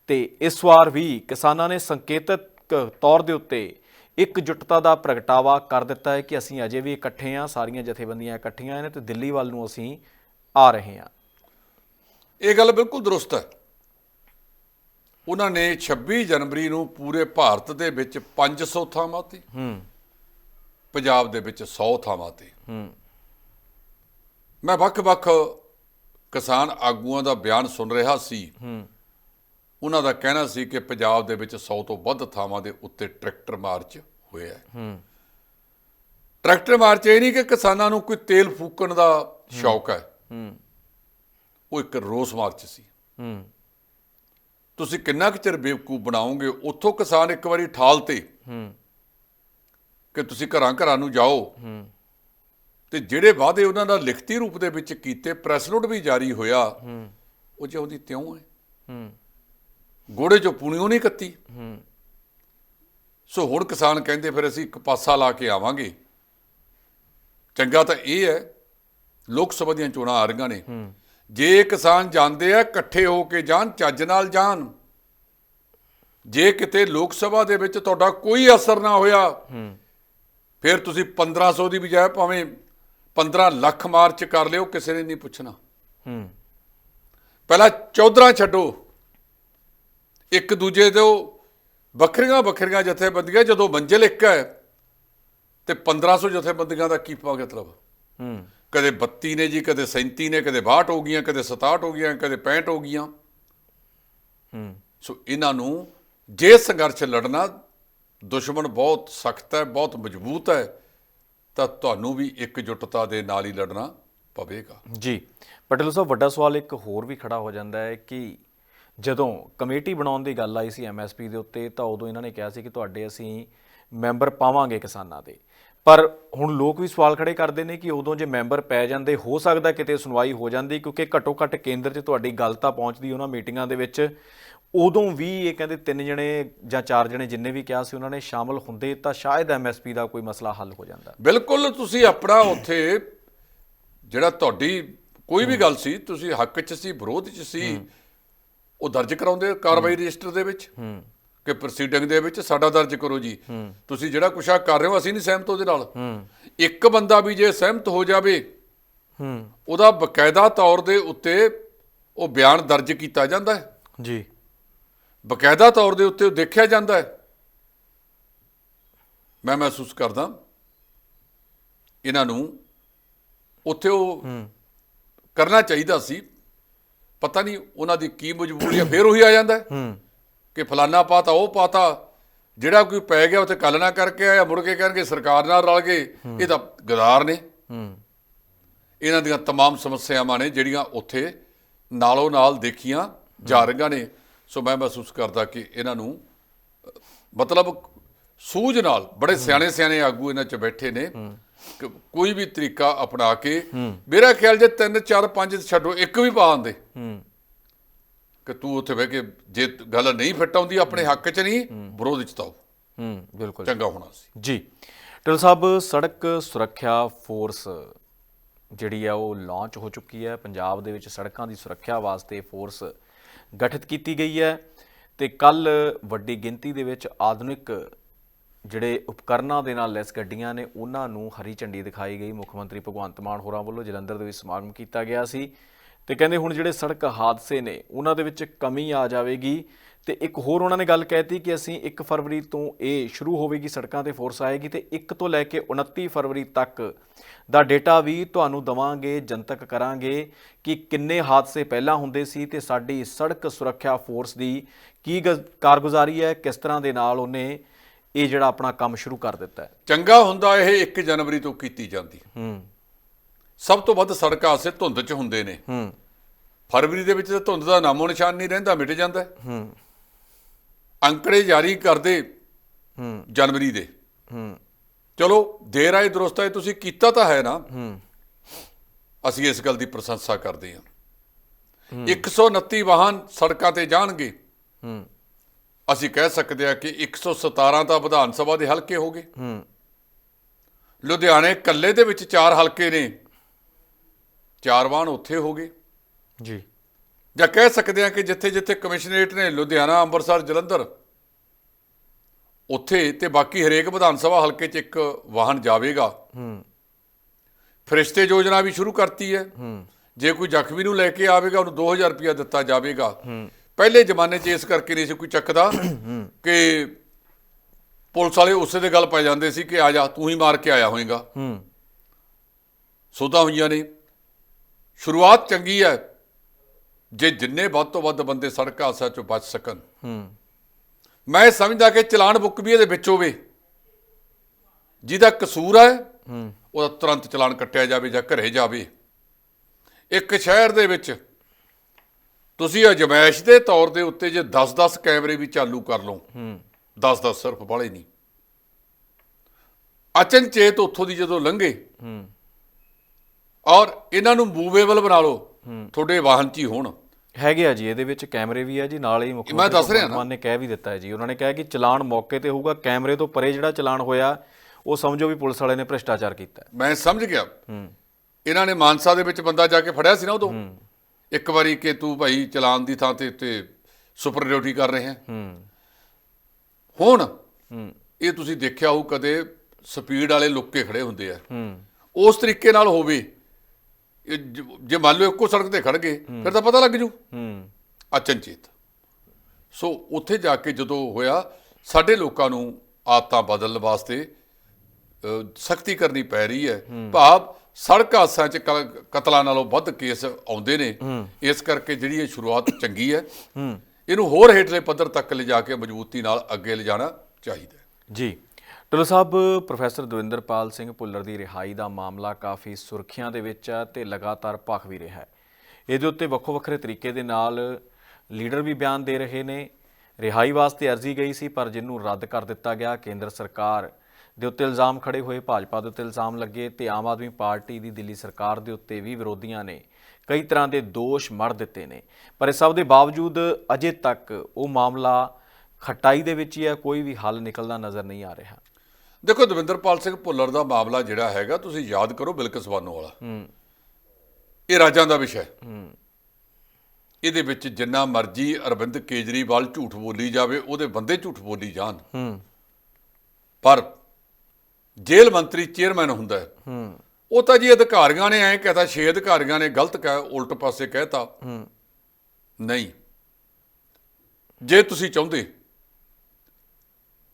ਤੇ ਇਸ ਵਾਰ ਵੀ ਕਿਸਾਨਾਂ ਨੇ ਸੰਕੇਤਕ ਤੌਰ ਦੇ ਉੱਤੇ ਇਕਜੁੱਟਤਾ ਦਾ ਪ੍ਰਗਟਾਵਾ ਕਰ ਦਿੱਤਾ ਹੈ ਕਿ ਅਸੀਂ ਅਜੇ ਵੀ ਇਕੱਠੇ ਹਾਂ, ਸਾਰੀਆਂ ਜਥੇਬੰਦੀਆਂ ਇਕੱਠੀਆਂ ਨੇ ਤੇ ਦਿੱਲੀ ਵੱਲ ਨੂੰ ਅਸੀਂ ਆ ਰਹੇ ਹਾਂ। ਇਹ ਗੱਲ ਬਿਲਕੁਲ ਦਰੁਸਤ ਹੈ। ਉਹਨਾਂ ਨੇ 26 ਜਨਵਰੀ ਨੂੰ ਪੂਰੇ ਭਾਰਤ ਦੇ ਵਿੱਚ 500 ਥਾਵਾਂ ਤੇ ਹੂੰ। ਪੰਜਾਬ ਦੇ ਵਿੱਚ 100 ਥਾਵਾਂ ਤੇ ਹੂੰ। ਮੈਂ ਵੱਖ-ਵੱਖ ਕਿਸਾਨ ਆਗੂਆਂ ਦਾ ਬਿਆਨ ਸੁਣ ਰਿਹਾ ਸੀ। ਹੂੰ। ਉਹਨਾਂ ਦਾ ਕਹਿਣਾ ਸੀ ਕਿ ਪੰਜਾਬ ਦੇ ਵਿੱਚ 100 ਤੋਂ ਵੱਧ ਥਾਵਾਂ ਦੇ ਉੱਤੇ ਟਰੈਕਟਰ ਮਾਰਚ ਹੋਇਆ ਹੈ। ਹੂੰ। ਟਰੈਕਟਰ ਮਾਰਚ ਇਹ ਨਹੀਂ ਕਿ ਕਿਸਾਨਾਂ ਨੂੰ ਕੋਈ ਤੇਲ ਫੂਕਣ ਦਾ ਸ਼ੌਕ ਹੈ। ਹੂੰ। ਉਹ ਇੱਕ ਰੋਸ ਮਾਰਚ ਸੀ। ਹੂੰ। ਤੁਸੀਂ ਕਿੰਨਾ ਕੁ ਚਿਰ ਬੇਵਕੂਫ ਬਣਾਓਗੇ? ਉੱਥੋਂ ਕਿਸਾਨ ਇੱਕ ਵਾਰੀ ਠਾਲ ਤੇ ਹੂੰ। ਕਿ ਤੁਸੀਂ ਘਰਾਂ ਘਰਾਂ ਨੂੰ ਜਾਓ। ਹੂੰ। ਤੇ ਜਿਹੜੇ ਵਾਅਦੇ ਉਹਨਾਂ ਦਾ ਲਿਖਤੀ ਰੂਪ ਦੇ ਵਿੱਚ ਕੀਤੇ ਪ੍ਰੈਸ ਨੋਟ ਵੀ ਜਾਰੀ ਹੋਇਆ ਹੂੰ। ਉਹ ਜਿਉਂ ਦੀ ਤਿਉਂ ਹੈ। ਹੂੰ। ਗੋੜੇ ਚੋਂ ਪੂਣੀਓ ਨਹੀਂ ਕੱਤੀ। ਹੂੰ। ਸੋ ਹੁਣ ਕਿਸਾਨ ਕਹਿੰਦੇ ਫਿਰ ਅਸੀਂ ਇੱਕ ਪਾਸਾ ਲਾ ਕੇ ਆਵਾਂਗੇ। ਚੰਗਾ ਤਾਂ ਇਹ ਹੈ ਲੋਕ ਸਭਾ ਦੀਆਂ ਚੋਣਾਂ ਆ ਰਹੀਆਂ ਨੇ। ਜੇ ਕਿਸਾਨ ਜਾਂਦੇ ਆ ਇਕੱਠੇ ਹੋ ਕੇ ਜਾਣ ਚੱਜ ਨਾਲ ਜਾਣ। ਜੇ ਕਿਤੇ ਲੋਕ ਸਭਾ ਦੇ ਵਿੱਚ ਤੁਹਾਡਾ ਕੋਈ ਅਸਰ ਨਾ ਹੋਇਆ ਫਿਰ ਤੁਸੀਂ 1500 ਦੀ ਬਜਾਏ ਭਾਵੇਂ 15 ਲੱਖ ਮਾਰਚ ਕਰ ਲਿਓ ਕਿਸੇ ਨੇ ਨਹੀਂ ਪੁੱਛਣਾ। ਹੂੰ। ਪਹਿਲਾਂ ਚੌਧਰਾਂ ਛੱਡੋ। ਇੱਕ ਦੂਜੇ ਤੋਂ ਵੱਖਰੀਆਂ ਵੱਖਰੀਆਂ ਜਥੇਬੰਦੀਆਂ ਜਦੋਂ ਮੰਜ਼ਿਲ ਇੱਕ ਹੈ ਤੇ 1500 ਜਥੇਬੰਦੀਆਂ ਦਾ ਕੀ ਮਤਲਬ ਹੂੰ। ਕਦੇ 32 ਨੇ ਜੀ ਕਦੇ 37 ਨੇ ਕਦੇ 62 ਹੋ ਗਈਆਂ ਕਦੇ 67 ਹੋ ਗਈਆਂ ਕਦੇ 65 ਹੋ ਗਈਆਂ। ਹੂੰ। ਸੋ ਇਹਨਾਂ ਨੂੰ ਜੇ ਸੰਘਰਸ਼ ਲੜਨਾ ਦੁਸ਼ਮਣ ਬਹੁਤ ਸਖਤ ਹੈ ਬਹੁਤ ਮਜ਼ਬੂਤ ਹੈ ਤਾਂ ਤੁਹਾਨੂੰ ਵੀ ਇਕਜੁੱਟਤਾ ਦੇ ਨਾਲ ਹੀ ਲੜਨਾ ਪਵੇਗਾ। ਜੀ ਪਟੇਲ ਸਾਹਿਬ ਵੱਡਾ ਸਵਾਲ ਇੱਕ ਹੋਰ ਵੀ ਖੜਾ ਹੋ ਜਾਂਦਾ ਹੈ ਕਿ ਜਦੋਂ ਕਮੇਟੀ ਬਣਾਉਣ ਦੀ ਗੱਲ ਆਈ ਸੀ ਐਮਐਸਪੀ ਦੇ ਉੱਤੇ ਤਾਂ ਉਦੋਂ ਇਹਨਾਂ ਨੇ ਕਿਹਾ ਸੀ ਕਿ ਤੁਹਾਡੇ ਅਸੀਂ ਮੈਂਬਰ ਪਾਵਾਂਗੇ ਕਿਸਾਨਾਂ ਦੇ। ਪਰ ਹੁਣ ਲੋਕ ਵੀ ਸਵਾਲ ਖੜੇ ਕਰਦੇ ਨੇ ਕਿ ਉਦੋਂ ਜੇ ਮੈਂਬਰ ਪੈ ਜਾਂਦੇ ਹੋ ਸਕਦਾ ਕਿਤੇ ਸੁਣਵਾਈ ਹੋ ਜਾਂਦੀ ਕਿਉਂਕਿ ਘੱਟੋ ਘੱਟ ਕੇਂਦਰ 'ਚ ਤੁਹਾਡੀ ਗੱਲ ਤਾਂ ਪਹੁੰਚਦੀ ਉਹਨਾਂ ਮੀਟਿੰਗਾਂ ਦੇ ਵਿੱਚ। ਉਦੋਂ ਵੀ ਇਹ ਕਹਿੰਦੇ ਤਿੰਨ ਜਣੇ ਜਾਂ ਚਾਰ ਜਣੇ ਜਿੰਨੇ ਵੀ ਕਿਹਾ ਸੀ ਉਹਨਾਂ ਨੇ ਸ਼ਾਮਲ ਹੁੰਦੇ ਤਾਂ ਸ਼ਾਇਦ ਐਮਐਸਪੀ ਦਾ ਕੋਈ ਮਸਲਾ ਹੱਲ ਹੋ ਜਾਂਦਾ। ਬਿਲਕੁਲ ਤੁਸੀਂ ਆਪਣਾ ਉੱਥੇ ਜਿਹੜਾ ਤੁਹਾਡੀ ਕੋਈ ਵੀ ਗੱਲ ਸੀ ਤੁਸੀਂ ਹੱਕ 'ਚ ਸੀ ਵਿਰੋਧ 'ਚ ਸੀ ਉਹ ਦਰਜ ਕਰਾਉਂਦੇ ਕਾਰਵਾਈ ਰਜਿਸਟਰ ਦੇ ਵਿੱਚ? ਹੂੰ। ਕਿ ਪ੍ਰੋਸੀਡਿੰਗ ਦੇ ਵਿੱਚ ਸਾਡਾ ਦਰਜ ਕਰੋ ਜੀ। ਤੁਸੀਂ ਜਿਹੜਾ ਕੁਛ ਆ ਕਰ ਰਹੇ ਹੋ ਅਸੀਂ ਨਹੀਂ ਸਹਿਮਤ ਉਹਦੇ ਨਾਲ। ਇੱਕ ਬੰਦਾ ਵੀ ਜੇ ਸਹਿਮਤ ਹੋ ਜਾਵੇ ਉਹਦਾ ਬਕਾਇਦਾ ਤੌਰ ਦੇ ਉੱਤੇ ਉਹ ਬਿਆਨ ਦਰਜ ਕੀਤਾ ਜਾਂਦਾ ਹੈ। ਜੀ। ਬਕਾਇਦਾ ਤੌਰ ਦੇ ਉੱਤੇ ਉਹ ਦੇਖਿਆ ਜਾਂਦਾ ਹੈ। ਮੈਂ ਮਹਿਸੂਸ ਕਰਦਾ ਇਹਨਾਂ ਨੂੰ ਉੱਥੇ ਉਹ ਕਰਨਾ ਚਾਹੀਦਾ ਸੀ। ਪਤਾ ਨਹੀਂ ਉਹਨਾਂ ਦੀ ਕੀ ਮਜਬੂਰੀ ਹੈ ਫੇਰ ਉਹੀ ਆ ਜਾਂਦਾ ਹੂੰ। ਕਿ ਫਲਾਨਾ ਪਾਤਾ ਉਹ ਪਾਤਾ ਜਿਹੜਾ ਕੋਈ ਪੈ ਗਿਆ ਉੱਥੇ ਕੱਲ ਨਾ ਕਰਕੇ ਆਇਆ ਮੁੜ ਕੇ ਕਹਿਣਗੇ ਸਰਕਾਰ ਨਾਲ ਰਲ ਗਏ ਇਹ ਤਾਂ ਗਦਾਰ ਨੇ ਹੂੰ ਇਹਨਾਂ ਦੀਆਂ तमाम ਸਮੱਸਿਆਵਾਂ ਨੇ ਜਿਹੜੀਆਂ ਉੱਥੇ ਨਾਲੋਂ ਨਾਲ ਦੇਖੀਆਂ ਜਾ ਰਹੀਆਂ ਨੇ ਸੋ ਮੈਂ ਮਹਿਸੂਸ ਕਰਦਾ ਕਿ ਇਹਨਾਂ ਨੂੰ ਅ, ਮਤਲਬ ਸੂਝ ਨਾਲ ਬੜੇ ਸਿਆਣੇ ਸਿਆਣੇ ਆਗੂ ਇਹਨਾਂ 'ਚ ਬੈਠੇ ਨੇ ਕਿ ਕੋਈ ਵੀ ਤਰੀਕਾ ਅਪਣਾ ਕੇ ਮੇਰਾ ਖਿਆਲ ਜੇ 3 4 5 ਛੱਡੋ ਇੱਕ ਵੀ ਪਾ ਆਂਦੇ ਹੂੰ ਕਿ ਤੂੰ ਉੱਥੇ ਬਹਿ ਕੇ ਜੇ ਗੱਲ ਨਹੀਂ ਫਿੱਟ ਆਉਂਦੀ ਆਪਣੇ ਹੱਕ 'ਚ ਨਹੀਂ ਵਿਰੋਧ 'ਚ ਤਾਓ ਹੂੰ ਬਿਲਕੁਲ। ਚੰਗਾ ਹੋਣਾ ਸੀ। ਜੀ ਟਿਲ ਸਾਹਿਬ ਸੜਕ ਸੁਰੱਖਿਆ ਫੋਰਸ ਜਿਹੜੀ ਆ ਉਹ ਲਾਂਚ ਹੋ ਚੁੱਕੀ ਹੈ। ਪੰਜਾਬ ਦੇ ਵਿੱਚ ਸੜਕਾਂ ਦੀ ਸੁਰੱਖਿਆ ਵਾਸਤੇ ਫੋਰਸ ਗਠਿਤ ਕੀਤੀ ਗਈ ਹੈ ਤੇ ਕੱਲ ਵੱਡੀ ਗਿਣਤੀ ਦੇ ਵਿੱਚ ਆਧੁਨਿਕ ਜਿਹੜੇ ਉਪਕਰਨਾਂ ਦੇ ਨਾਲ ਲੈਸ ਗੱਡੀਆਂ ਨੇ ਉਹਨਾਂ ਨੂੰ ਹਰੀ ਝੰਡੀ ਦਿਖਾਈ ਗਈ। ਮੁੱਖ ਮੰਤਰੀ ਭਗਵੰਤ ਮਾਨ ਹੋਰਾਂ ਵੱਲੋਂ ਜਲੰਧਰ ਦੇ ਵਿੱਚ ਸਮਾਗਮ ਕੀਤਾ ਗਿਆ ਸੀ। ਤੇ ਕਹਿੰਦੇ ਹੁਣ ਜਿਹੜੇ ਸੜਕ ਹਾਦਸੇ ਨੇ ਉਹਨਾਂ ਦੇ ਵਿੱਚ ਕਮੀ ਆ ਜਾਵੇਗੀ। ਤੇ ਇੱਕ ਹੋਰ ਉਹਨਾਂ ਨੇ ਗੱਲ ਕਹਿਤੀ ਕਿ ਅਸੀਂ 1 ਫਰਵਰੀ ਤੋਂ ਇਹ ਸ਼ੁਰੂ ਹੋਵੇਗੀ ਸੜਕਾਂ ਤੇ ਫੋਰਸ ਆਏਗੀ ਤੇ 1 ਤੋਂ ਲੈ ਕੇ 29 ਫਰਵਰੀ ਤੱਕ ਦਾ ਡੇਟਾ ਵੀ ਤੁਹਾਨੂੰ ਦਵਾਂਗੇ ਜਨਤਕ ਕਰਾਂਗੇ ਕਿ ਕਿੰਨੇ ਹਾਦਸੇ ਪਹਿਲਾਂ ਹੁੰਦੇ ਸੀ ਤੇ ਸਾਡੀ ਸੜਕ ਸੁਰੱਖਿਆ ਫੋਰਸ ਦੀ ਕੀ ਕਾਰਗੁਜ਼ਾਰੀ ਹੈ ਕਿਸ ਤਰ੍ਹਾਂ ਦੇ ਨਾਲ ਉਹਨੇ ਇਹ ਜਿਹੜਾ ਆਪਣਾ ਕੰਮ ਸ਼ੁਰੂ ਕਰ ਦਿੱਤਾ ਹੈ। ਚੰਗਾ ਹੁੰਦਾ ਇਹ 1 ਜਨਵਰੀ ਤੋਂ ਕੀਤੀ ਜਾਂਦੀ। ਹੂੰ। ਸਭ ਤੋਂ ਵੱਧ ਸੜਕ ਹਾਦਸੇ ਧੁੰਦ 'ਚ ਹੁੰਦੇ ਨੇ। ਹੂੰ। ਫਰਵਰੀ ਦੇ ਵਿੱਚ ਤਾਂ ਧੁੰਦ ਦਾ ਨਾਮੋ ਨਿਸ਼ਾਨ ਨਹੀਂ ਰਹਿੰਦਾ ਮਿਟ ਜਾਂਦਾ। ਹੈ। ਅੰਕੜੇ ਜਾਰੀ ਕਰਦੇ ਹੂੰ। ਜਨਵਰੀ ਦੇ। ਹੂੰ। ਚਲੋ ਦੇਰ ਆਏ ਦਰੁਸਤ ਆਏ ਤੁਸੀਂ ਕੀਤਾ ਤਾਂ ਹੈ ਨਾ। ਹੂੰ। ਅਸੀਂ ਇਸ ਗੱਲ ਦੀ ਪ੍ਰਸ਼ੰਸਾ ਕਰਦੇ ਹਾਂ। 129 ਵਾਹਨ ਸੜਕਾਂ ਤੇ ਜਾਣਗੇ। ਹੂੰ। ਅਸੀਂ ਕਹਿ ਸਕਦੇ ਹਾਂ ਕਿ 117 ਤਾਂ ਵਿਧਾਨ ਸਭਾ ਦੇ ਹਲਕੇ ਹੋ ਗਏ। ਹੂੰ। ਲੁਧਿਆਣੇ ਕੱਲੇ ਦੇ ਵਿੱਚ ਚਾਰ ਹਲਕੇ ਨੇ। ਚਾਰ ਵਾਹਨ ਉੱਥੇ ਹੋ ਗਏ। ਜੀ। ਜਾਂ ਕਹਿ ਸਕਦੇ ਹਾਂ ਕਿ ਜਿੱਥੇ ਜਿੱਥੇ ਕਮਿਸ਼ਨਰੇਟ ਨੇ ਲੁਧਿਆਣਾ ਅੰਮ੍ਰਿਤਸਰ ਜਲੰਧਰ ਉੱਥੇ ਤੇ ਬਾਕੀ ਹਰੇਕ ਵਿਧਾਨ ਸਭਾ ਹਲਕੇ 'ਚ ਇੱਕ ਵਾਹਨ ਜਾਵੇਗਾ। ਹੂੰ। ਫਰਿਸ਼ਤੇ ਯੋਜਨਾ ਵੀ ਸ਼ੁਰੂ ਕਰਤੀ ਹੈ। ਹੂੰ। ਜੇ ਕੋਈ ਜ਼ਖਮੀ ਨੂੰ ਲੈ ਕੇ ਆਵੇਗਾ ਉਹਨੂੰ 2000 ਰੁਪਇਆ ਦਿੱਤਾ ਜਾਵੇਗਾ। ਪਹਿਲੇ ਜ਼ਮਾਨੇ 'ਚ ਇਸ ਕਰਕੇ ਨਹੀਂ ਸੀ ਕੋਈ ਚੱਕਦਾ ਕਿ ਪੁਲਿਸ ਵਾਲੇ ਉਸੇ ਦੇ ਗੱਲ ਪੈ ਜਾਂਦੇ ਸੀ ਕਿ ਆ ਜਾ ਤੂੰ ਹੀ ਮਾਰ ਕੇ ਆਇਆ ਹੋਵੇਂਗਾ ਹੂੰ। ਸੋਧਾਂ ਹੋਈਆਂ ਨੇ। ਸ਼ੁਰੂਆਤ ਚੰਗੀ ਹੈ। ਜੇ ਜਿੰਨੇ ਵੱਧ ਤੋਂ ਵੱਧ ਬੰਦੇ ਸੜਕ ਹਾਦਸਾ ਚੋਂ ਬਚ ਸਕਣ। ਹੂੰ। ਮੈਂ ਸਮਝਦਾ ਕਿ ਚਲਾਨ ਬੁੱਕ ਵੀ ਇਹਦੇ ਵਿੱਚ ਹੋਵੇ। ਜਿਹਦਾ ਕਸੂਰ ਹੈ ਹੂੰ। ਉਹਦਾ ਤੁਰੰਤ ਚਲਾਨ ਕੱਟਿਆ ਜਾਵੇ ਜਾਂ ਘਰੇ ਜਾਵੇ। ਇੱਕ ਸ਼ਹਿਰ ਦੇ ਵਿੱਚ ਤੁਸੀਂ ਅਜਮਾਇਸ਼ ਦੇ ਤੌਰ ਦੇ ਉੱਤੇ ਜੇ 10-10 ਕੈਮਰੇ ਵੀ ਚਾਲੂ ਕਰ ਲਓ। ਹੂੰ। 10-10 ਸਿਰਫ ਬਾਲੇ ਨਹੀਂ। ਅਚਨਚੇਤ ਉੱਥੋਂ ਦੀ ਜਦੋਂ ਲੰਘੇ ਹੂੰ। ਔਰ ਇਹਨਾਂ ਨੂੰ ਮੂਵੇਬਲ ਬਣਾ ਲਓ ਤੁਹਾਡੇ ਵਾਹਨ 'ਚ ਹੀ ਹੋਣ। ਹੈਗੇ ਆ ਜੀ ਇਹਦੇ ਵਿੱਚ ਕੈਮਰੇ ਵੀ ਆ ਜੀ ਨਾਲ ਹੀ ਮੁੱਖ ਮੈਂ ਦੱਸ ਰਿਹਾ ਮਾਨ ਨੇ ਕਹਿ ਵੀ ਦਿੱਤਾ ਹੈ ਜੀ। ਉਹਨਾਂ ਨੇ ਕਿਹਾ ਕਿ ਚਲਾਨ ਮੌਕੇ ਤੇ ਹੋਊਗਾ ਕੈਮਰੇ ਤੋਂ ਪਰੇ ਜਿਹੜਾ ਚਲਾਨ ਹੋਇਆ ਉਹ ਸਮਝੋ ਵੀ ਪੁਲਿਸ ਵਾਲੇ ਨੇ ਭ੍ਰਿਸ਼ਟਾਚਾਰ ਕੀਤਾ ਮੈਂ ਸਮਝ ਗਿਆ। ਹੂੰ। ਇਹਨਾਂ ਨੇ ਮਾਨਸਾ ਦੇ ਵਿੱਚ ਬੰਦਾ ਜਾ ਕੇ ਫੜਿਆ ਸੀ ਨਾ ਉਦੋਂ? ਇੱਕ ਵਾਰੀ ਕਿ ਤੂੰ ਭਾਈ ਚਲਾਨ ਦੀ ਥਾਂ ਤੇ ਉੱਤੇ ਸੁਪਰ ਡਿਊਟੀ ਕਰ ਰਹੇ ਹੈ। ਹੂੰ। ਹੁਣ ਹੂੰ। ਇਹ ਤੁਸੀਂ ਦੇਖਿਆ ਹੋਊ ਕਦੇ ਸਪੀਡ ਵਾਲੇ ਲੁੱਕ ਕੇ ਖੜੇ ਹੁੰਦੇ ਆ। ਹੂੰ। ਉਸ ਤਰੀਕੇ ਨਾਲ ਹੋਵੇ। ਜ- ਮੰਨ ਲਓ ਇੱਕੋ ਸੜਕ ਤੇ ਖੜ ਗਏ ਫਿਰ ਤਾਂ ਪਤਾ ਲੱਗ ਜੂ। ਹੂੰ। ਅਚਨਚੇਤ। ਸੋ ਉੱਥੇ ਜਾ ਕੇ ਜਦੋਂ ਹੋਇਆ ਸਾਡੇ ਲੋਕਾਂ ਨੂੰ ਆਦਤਾਂ ਬਦਲਣ ਵਾਸਤੇ ਸਖਤੀ ਕਰਨੀ ਪੈ ਰਹੀ ਹੈ। ਭਾਵ ਸੜਕ ਹਾਦਸਿਆਂ 'ਚ ਕਤਲਾਂ ਨਾਲੋਂ ਵੱਧ ਕੇਸ ਆਉਂਦੇ ਨੇ। ਇਸ ਕਰਕੇ ਜਿਹੜੀ ਇਹ ਸ਼ੁਰੂਆਤ ਚੰਗੀ ਹੈ। ਇਹਨੂੰ ਹੋਰ ਹੇਠਲੇ ਪੱਧਰ ਤੱਕ ਲਿਜਾ ਕੇ ਮਜ਼ਬੂਤੀ ਨਾਲ ਅੱਗੇ ਲਿਜਾਣਾ ਚਾਹੀਦਾ ਜੀ। ਟਲੋ ਸਾਹਿਬ, ਪ੍ਰੋਫੈਸਰ ਦਵਿੰਦਰਪਾਲ ਸਿੰਘ ਭੁੱਲਰ ਦੀ ਰਿਹਾਈ ਦਾ ਮਾਮਲਾ ਕਾਫੀ ਸੁਰਖੀਆਂ ਦੇ ਵਿੱਚ ਹੈ ਤੇ ਲਗਾਤਾਰ ਭਖ ਵੀ ਰਿਹਾ ਹੈ। ਇਹਦੇ ਉੱਤੇ ਵੱਖੋ ਵੱਖਰੇ ਤਰੀਕੇ ਦੇ ਨਾਲ ਲੀਡਰ ਵੀ ਬਿਆਨ ਦੇ ਰਹੇ ਨੇ। ਰਿਹਾਈ ਵਾਸਤੇ ਅਰਜ਼ੀ ਗਈ ਸੀ, ਪਰ ਜਿਹਨੂੰ ਰੱਦ ਕਰ ਦਿੱਤਾ ਗਿਆ, ਕੇਂਦਰ ਸਰਕਾਰ ਦੇ ਉੱਤੇ ਇਲਜ਼ਾਮ ਖੜੇ ਹੋਏ, ਭਾਜਪਾ ਦੇ ਉੱਤੇ ਇਲਜ਼ਾਮ ਲੱਗੇ ਤੇ ਆਮ ਆਦਮੀ ਪਾਰਟੀ ਦੀ ਦਿੱਲੀ ਸਰਕਾਰ ਦੇ ਉੱਤੇ ਵੀ ਵਿਰੋਧੀਆਂ ਨੇ ਕਈ ਤਰ੍ਹਾਂ ਦੇ ਦੋਸ਼ ਮੜ ਦਿੱਤੇ ਨੇ। ਪਰ ਇਸ ਸਭ ਦੇ ਬਾਵਜੂਦ ਅਜੇ ਤੱਕ ਉਹ ਮਾਮਲਾ ਖਟਾਈ ਦੇ ਵਿੱਚ ਹੀ ਹੈ ਕੋਈ ਵੀ ਹੱਲ ਨਿਕਲਦਾ ਨਜ਼ਰ ਨਹੀਂ ਆ ਰਿਹਾ। ਦੇਖੋ ਦਵਿੰਦਰਪਾਲ ਸਿੰਘ ਭੁੱਲਰ ਦਾ ਮਾਮਲਾ ਜਿਹੜਾ ਹੈਗਾ ਤੁਸੀਂ ਯਾਦ ਕਰੋ ਬਿਲਕਿਸ ਬਾਨੋ ਵਾਲਾ। ਹੂੰ। ਇਹ ਰਾਜਾਂ ਦਾ ਵਿਸ਼ਾ ਹੈ। ਹੂੰ। ਇਹਦੇ ਵਿੱਚ ਜਿੰਨਾ ਮਰਜ਼ੀ ਅਰਵਿੰਦ ਕੇਜਰੀਵਾਲ ਝੂਠ ਬੋਲੀ ਜਾਵੇ ਉਹਦੇ ਬੰਦੇ ਝੂਠ ਬੋਲੀ ਜਾਣ। ਹੂੰ। ਪਰ ਜੇਲ੍ਹ ਮੰਤਰੀ ਚੇਅਰਮੈਨ ਹੁੰਦਾ ਹੈ। ਹੂੰ। ਉਹ ਤਾਂ ਜੀ ਅਧਿਕਾਰੀਆਂ ਨੇ ਐਂ ਕਹਤਾ ਛੇ ਅਧਿਕਾਰੀਆਂ ਨੇ ਗਲਤ ਕਹਿ ਉਲਟ ਪਾਸੇ ਕਹਿਤਾ। ਹੂੰ। ਨਹੀਂ। ਜੇ ਤੁਸੀਂ ਚਾਹੁੰਦੇ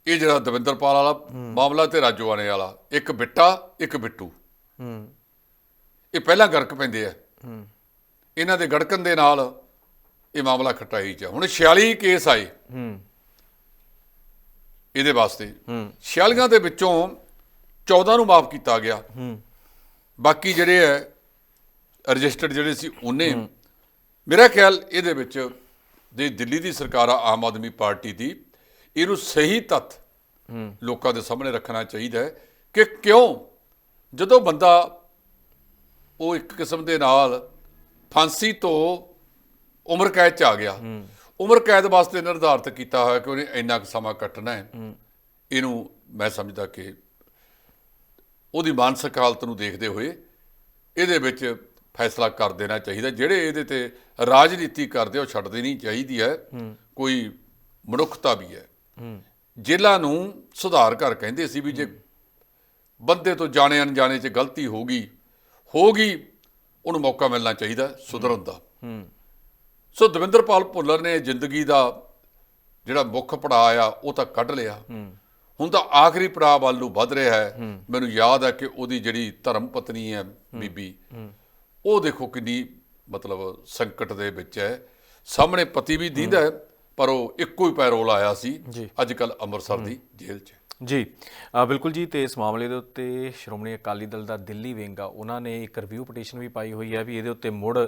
ਇਹ ਜਿਹੜਾ ਦਵਿੰਦਰਪਾਲ ਵਾਲਾ ਮਾਮਲਾ ਤੇ ਰਾਜੋਆਣੇ ਵਾਲਾ ਇੱਕ ਬਿੱਟਾ ਇੱਕ ਬਿੱਟੂ। ਹੂੰ। ਇਹ ਪਹਿਲਾਂ ਗਰਕ ਪੈਂਦੇ ਆ। ਹੂੰ। ਇਹਨਾਂ ਦੇ ਗੜਕਣ ਦੇ ਨਾਲ ਇਹ ਮਾਮਲਾ ਖਟਾਈ ਚ ਆ। ਹੁਣ 46 ਕੇਸ ਆਏ। ਹੂੰ। ਇਹਦੇ ਵਾਸਤੇ। ਹੂੰ। 46 ਦੇ ਵਿੱਚੋਂ 14 ਨੂੰ ਮਾਫ ਕੀਤਾ ਗਿਆ। ਹੂੰ। ਬਾਕੀ ਜਿਹੜੇ ਹੈ ਰਜਿਸਟਰਡ ਜਿਹੜੇ ਸੀ ਉਹਨੇ। ਮੇਰਾ ਖਿਆਲ ਇਹਦੇ ਵਿੱਚ ਜੇ ਦਿੱਲੀ ਦੀ ਸਰਕਾਰ ਆਮ ਆਦਮੀ ਪਾਰਟੀ ਦੀ ਇਹਨੂੰ ਸਹੀ ਤੱਥ ਲੋਕਾਂ ਦੇ ਸਾਹਮਣੇ ਰੱਖਣਾ ਚਾਹੀਦਾ ਹੈ ਕਿ ਕਿਉਂ? ਜਦੋਂ ਬੰਦਾ ਉਹ ਇੱਕ ਕਿਸਮ ਦੇ ਨਾਲ ਫਾਂਸੀ ਤੋਂ ਉਮਰ ਕੈਦ ਚ ਆ ਗਿਆ, ਉਮਰ ਕੈਦ ਵਾਸਤੇ ਨਿਰਧਾਰਤ ਕੀਤਾ ਹੋਇਆ ਕਿ ਉਹਨੇ ਇੰਨਾ ਕੁ ਸਮਾਂ ਕੱਟਣਾ ਹੈ। ਇਹਨੂੰ ਮੈਂ ਸਮਝਦਾ ਕਿ ਉਹਦੀ ਮਾਨਸਿਕ ਹਾਲਤ ਨੂੰ ਦੇਖਦੇ ਹੋਏ ਇਹਦੇ ਵਿੱਚ ਫੈਸਲਾ ਕਰ ਦੇਣਾ ਚਾਹੀਦਾ। ਜਿਹੜੇ ਇਹਦੇ ਤੇ ਰਾਜਨੀਤੀ ਕਰਦੇ ਉਹ ਛੱਡ ਦੇਣੀ ਚਾਹੀਦੀ ਹੈ। ਕੋਈ ਮਨੁੱਖਤਾ ਵੀ ਹੈ। ਜੇਲ੍ਹਾਂ ਨੂੰ ਸੁਧਾਰ ਘਰ ਕਹਿੰਦੇ ਸੀ ਵੀ ਜੇ ਬੰਦੇ ਤੋਂ ਜਾਣੇ ਅਣਜਾਣੇ 'ਚ ਗਲਤੀ ਹੋ ਗਈ ਹੋ ਗਈ ਉਹਨੂੰ ਮੌਕਾ ਮਿਲਣਾ ਚਾਹੀਦਾ ਸੁਧਰਨ ਦਾ। ਸੋ ਦਵਿੰਦਰਪਾਲ ਭੁੱਲਰ ਨੇ ਜ਼ਿੰਦਗੀ ਦਾ ਜਿਹੜਾ ਮੁੱਖ ਪੜਾਅ ਆ ਉਹ ਤਾਂ ਕੱਢ ਲਿਆ। ਹੁਣ ਤਾਂ ਆਖਰੀ ਪੜਾਅ ਵੱਲ ਨੂੰ ਵੱਧ ਰਿਹਾ ਹੈ। ਮੈਨੂੰ ਯਾਦ ਹੈ ਕਿ ਉਹਦੀ ਜਿਹੜੀ ਧਰਮ ਪਤਨੀ ਹੈ ਬੀਬੀ ਉਹ ਦੇਖੋ ਕਿੰਨੀ ਮਤਲਬ ਸੰਕਟ ਦੇ ਵਿੱਚ ਹੈ। ਸਾਹਮਣੇ ਪਤੀ ਵੀ ਦੀਂਦਾ ਹੈ। ਪਰ ਉਹ ਇੱਕੋ ਹੀ ਪੈਰੋਲ ਆਇਆ ਸੀ ਅੱਜ ਕੱਲ ਅੰਮ੍ਰਿਤਸਰ ਦੀ ਜੇਲ੍ਹ 'ਚ। ਜੀ। ਬਿਲਕੁਲ ਜੀ ਤੇ ਇਸ ਮਾਮਲੇ ਦੇ ਉੱਤੇ ਸ਼੍ਰੋਮਣੀ ਅਕਾਲੀ ਦਲ ਦਾ ਦਿੱਲੀ ਵਿੰਗ ਆ ਉਹਨਾਂ ਨੇ ਇੱਕ ਰਿਵਿਊ ਪਟੀਸ਼ਨ ਵੀ ਪਾਈ ਹੋਈ ਹੈ ਵੀ ਇਹਦੇ ਉੱਤੇ ਮੁੜ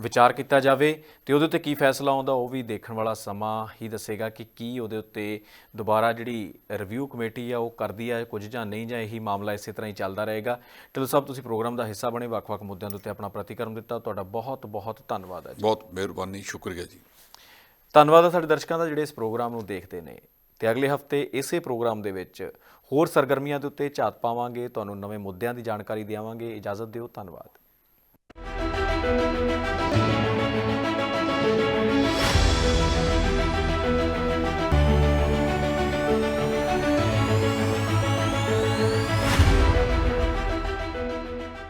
ਵਿਚਾਰ ਕੀਤਾ ਜਾਵੇ। ਤੇ ਉਹਦੇ ਉੱਤੇ ਕੀ ਫੈਸਲਾ ਆਉਂਦਾ ਉਹ ਵੀ ਦੇਖਣ ਵਾਲਾ ਸਮਾਂ ਹੀ ਦੱਸੇਗਾ ਕਿ ਕੀ ਉਹਦੇ ਉੱਤੇ ਦੁਬਾਰਾ ਜਿਹੜੀ ਰਿਵਿਊ ਕਮੇਟੀ ਆ ਉਹ ਕਰਦੀ ਹੈ ਕੁਝ ਜਾਂ ਨਹੀਂ ਜਾਂ ਇਹੀ ਮਾਮਲਾ ਇਸੇ ਤਰ੍ਹਾਂ ਹੀ ਚੱਲਦਾ ਰਹੇਗਾ। ਢਿੱਲੋਂ ਸਾਹਿਬ ਤੁਸੀਂ ਪ੍ਰੋਗਰਾਮ ਦਾ ਹਿੱਸਾ ਬਣੇ ਵੱਖ-ਵੱਖ ਮੁੱਦਿਆਂ ਦੇ ਉੱਤੇ ਆਪਣਾ ਪ੍ਰਤੀਕਰਮ ਦਿੱਤਾ। ਤੁਹਾਡਾ ਬਹੁਤ-ਬਹੁਤ ਧੰਨਵਾਦ ਹੈ ਜੀ। ਬਹੁਤ ਮਿਹਰਬਾਨੀ ਸ਼ੁਕਰੀਆ ਜੀ। ਧੰਨਵਾਦ ਹੈ ਸਾਡੇ ਦਰਸ਼ਕਾਂ ਦਾ ਜਿਹੜੇ ਇਸ ਪ੍ਰੋਗਰਾਮ ਨੂੰ ਦੇਖਦੇ ਨੇ। ਤੇ ਅਗਲੇ ਹਫ਼ਤੇ ਇਸੇ ਪ੍ਰੋਗਰਾਮ ਦੇ ਵਿੱਚ ਹੋਰ ਸਰਗਰਮੀਆਂ ਦੇ ਉੱਤੇ ਝਾਤ ਪਾਵਾਂਗੇ, ਤੁਹਾਨੂੰ ਨਵੇਂ ਮੁੱਦਿਆਂ ਦੀ ਜਾਣਕਾਰੀ ਦੇਵਾਂਗੇ। ਇਜਾਜ਼ਤ ਦਿਓ, ਧੰਨਵਾਦ।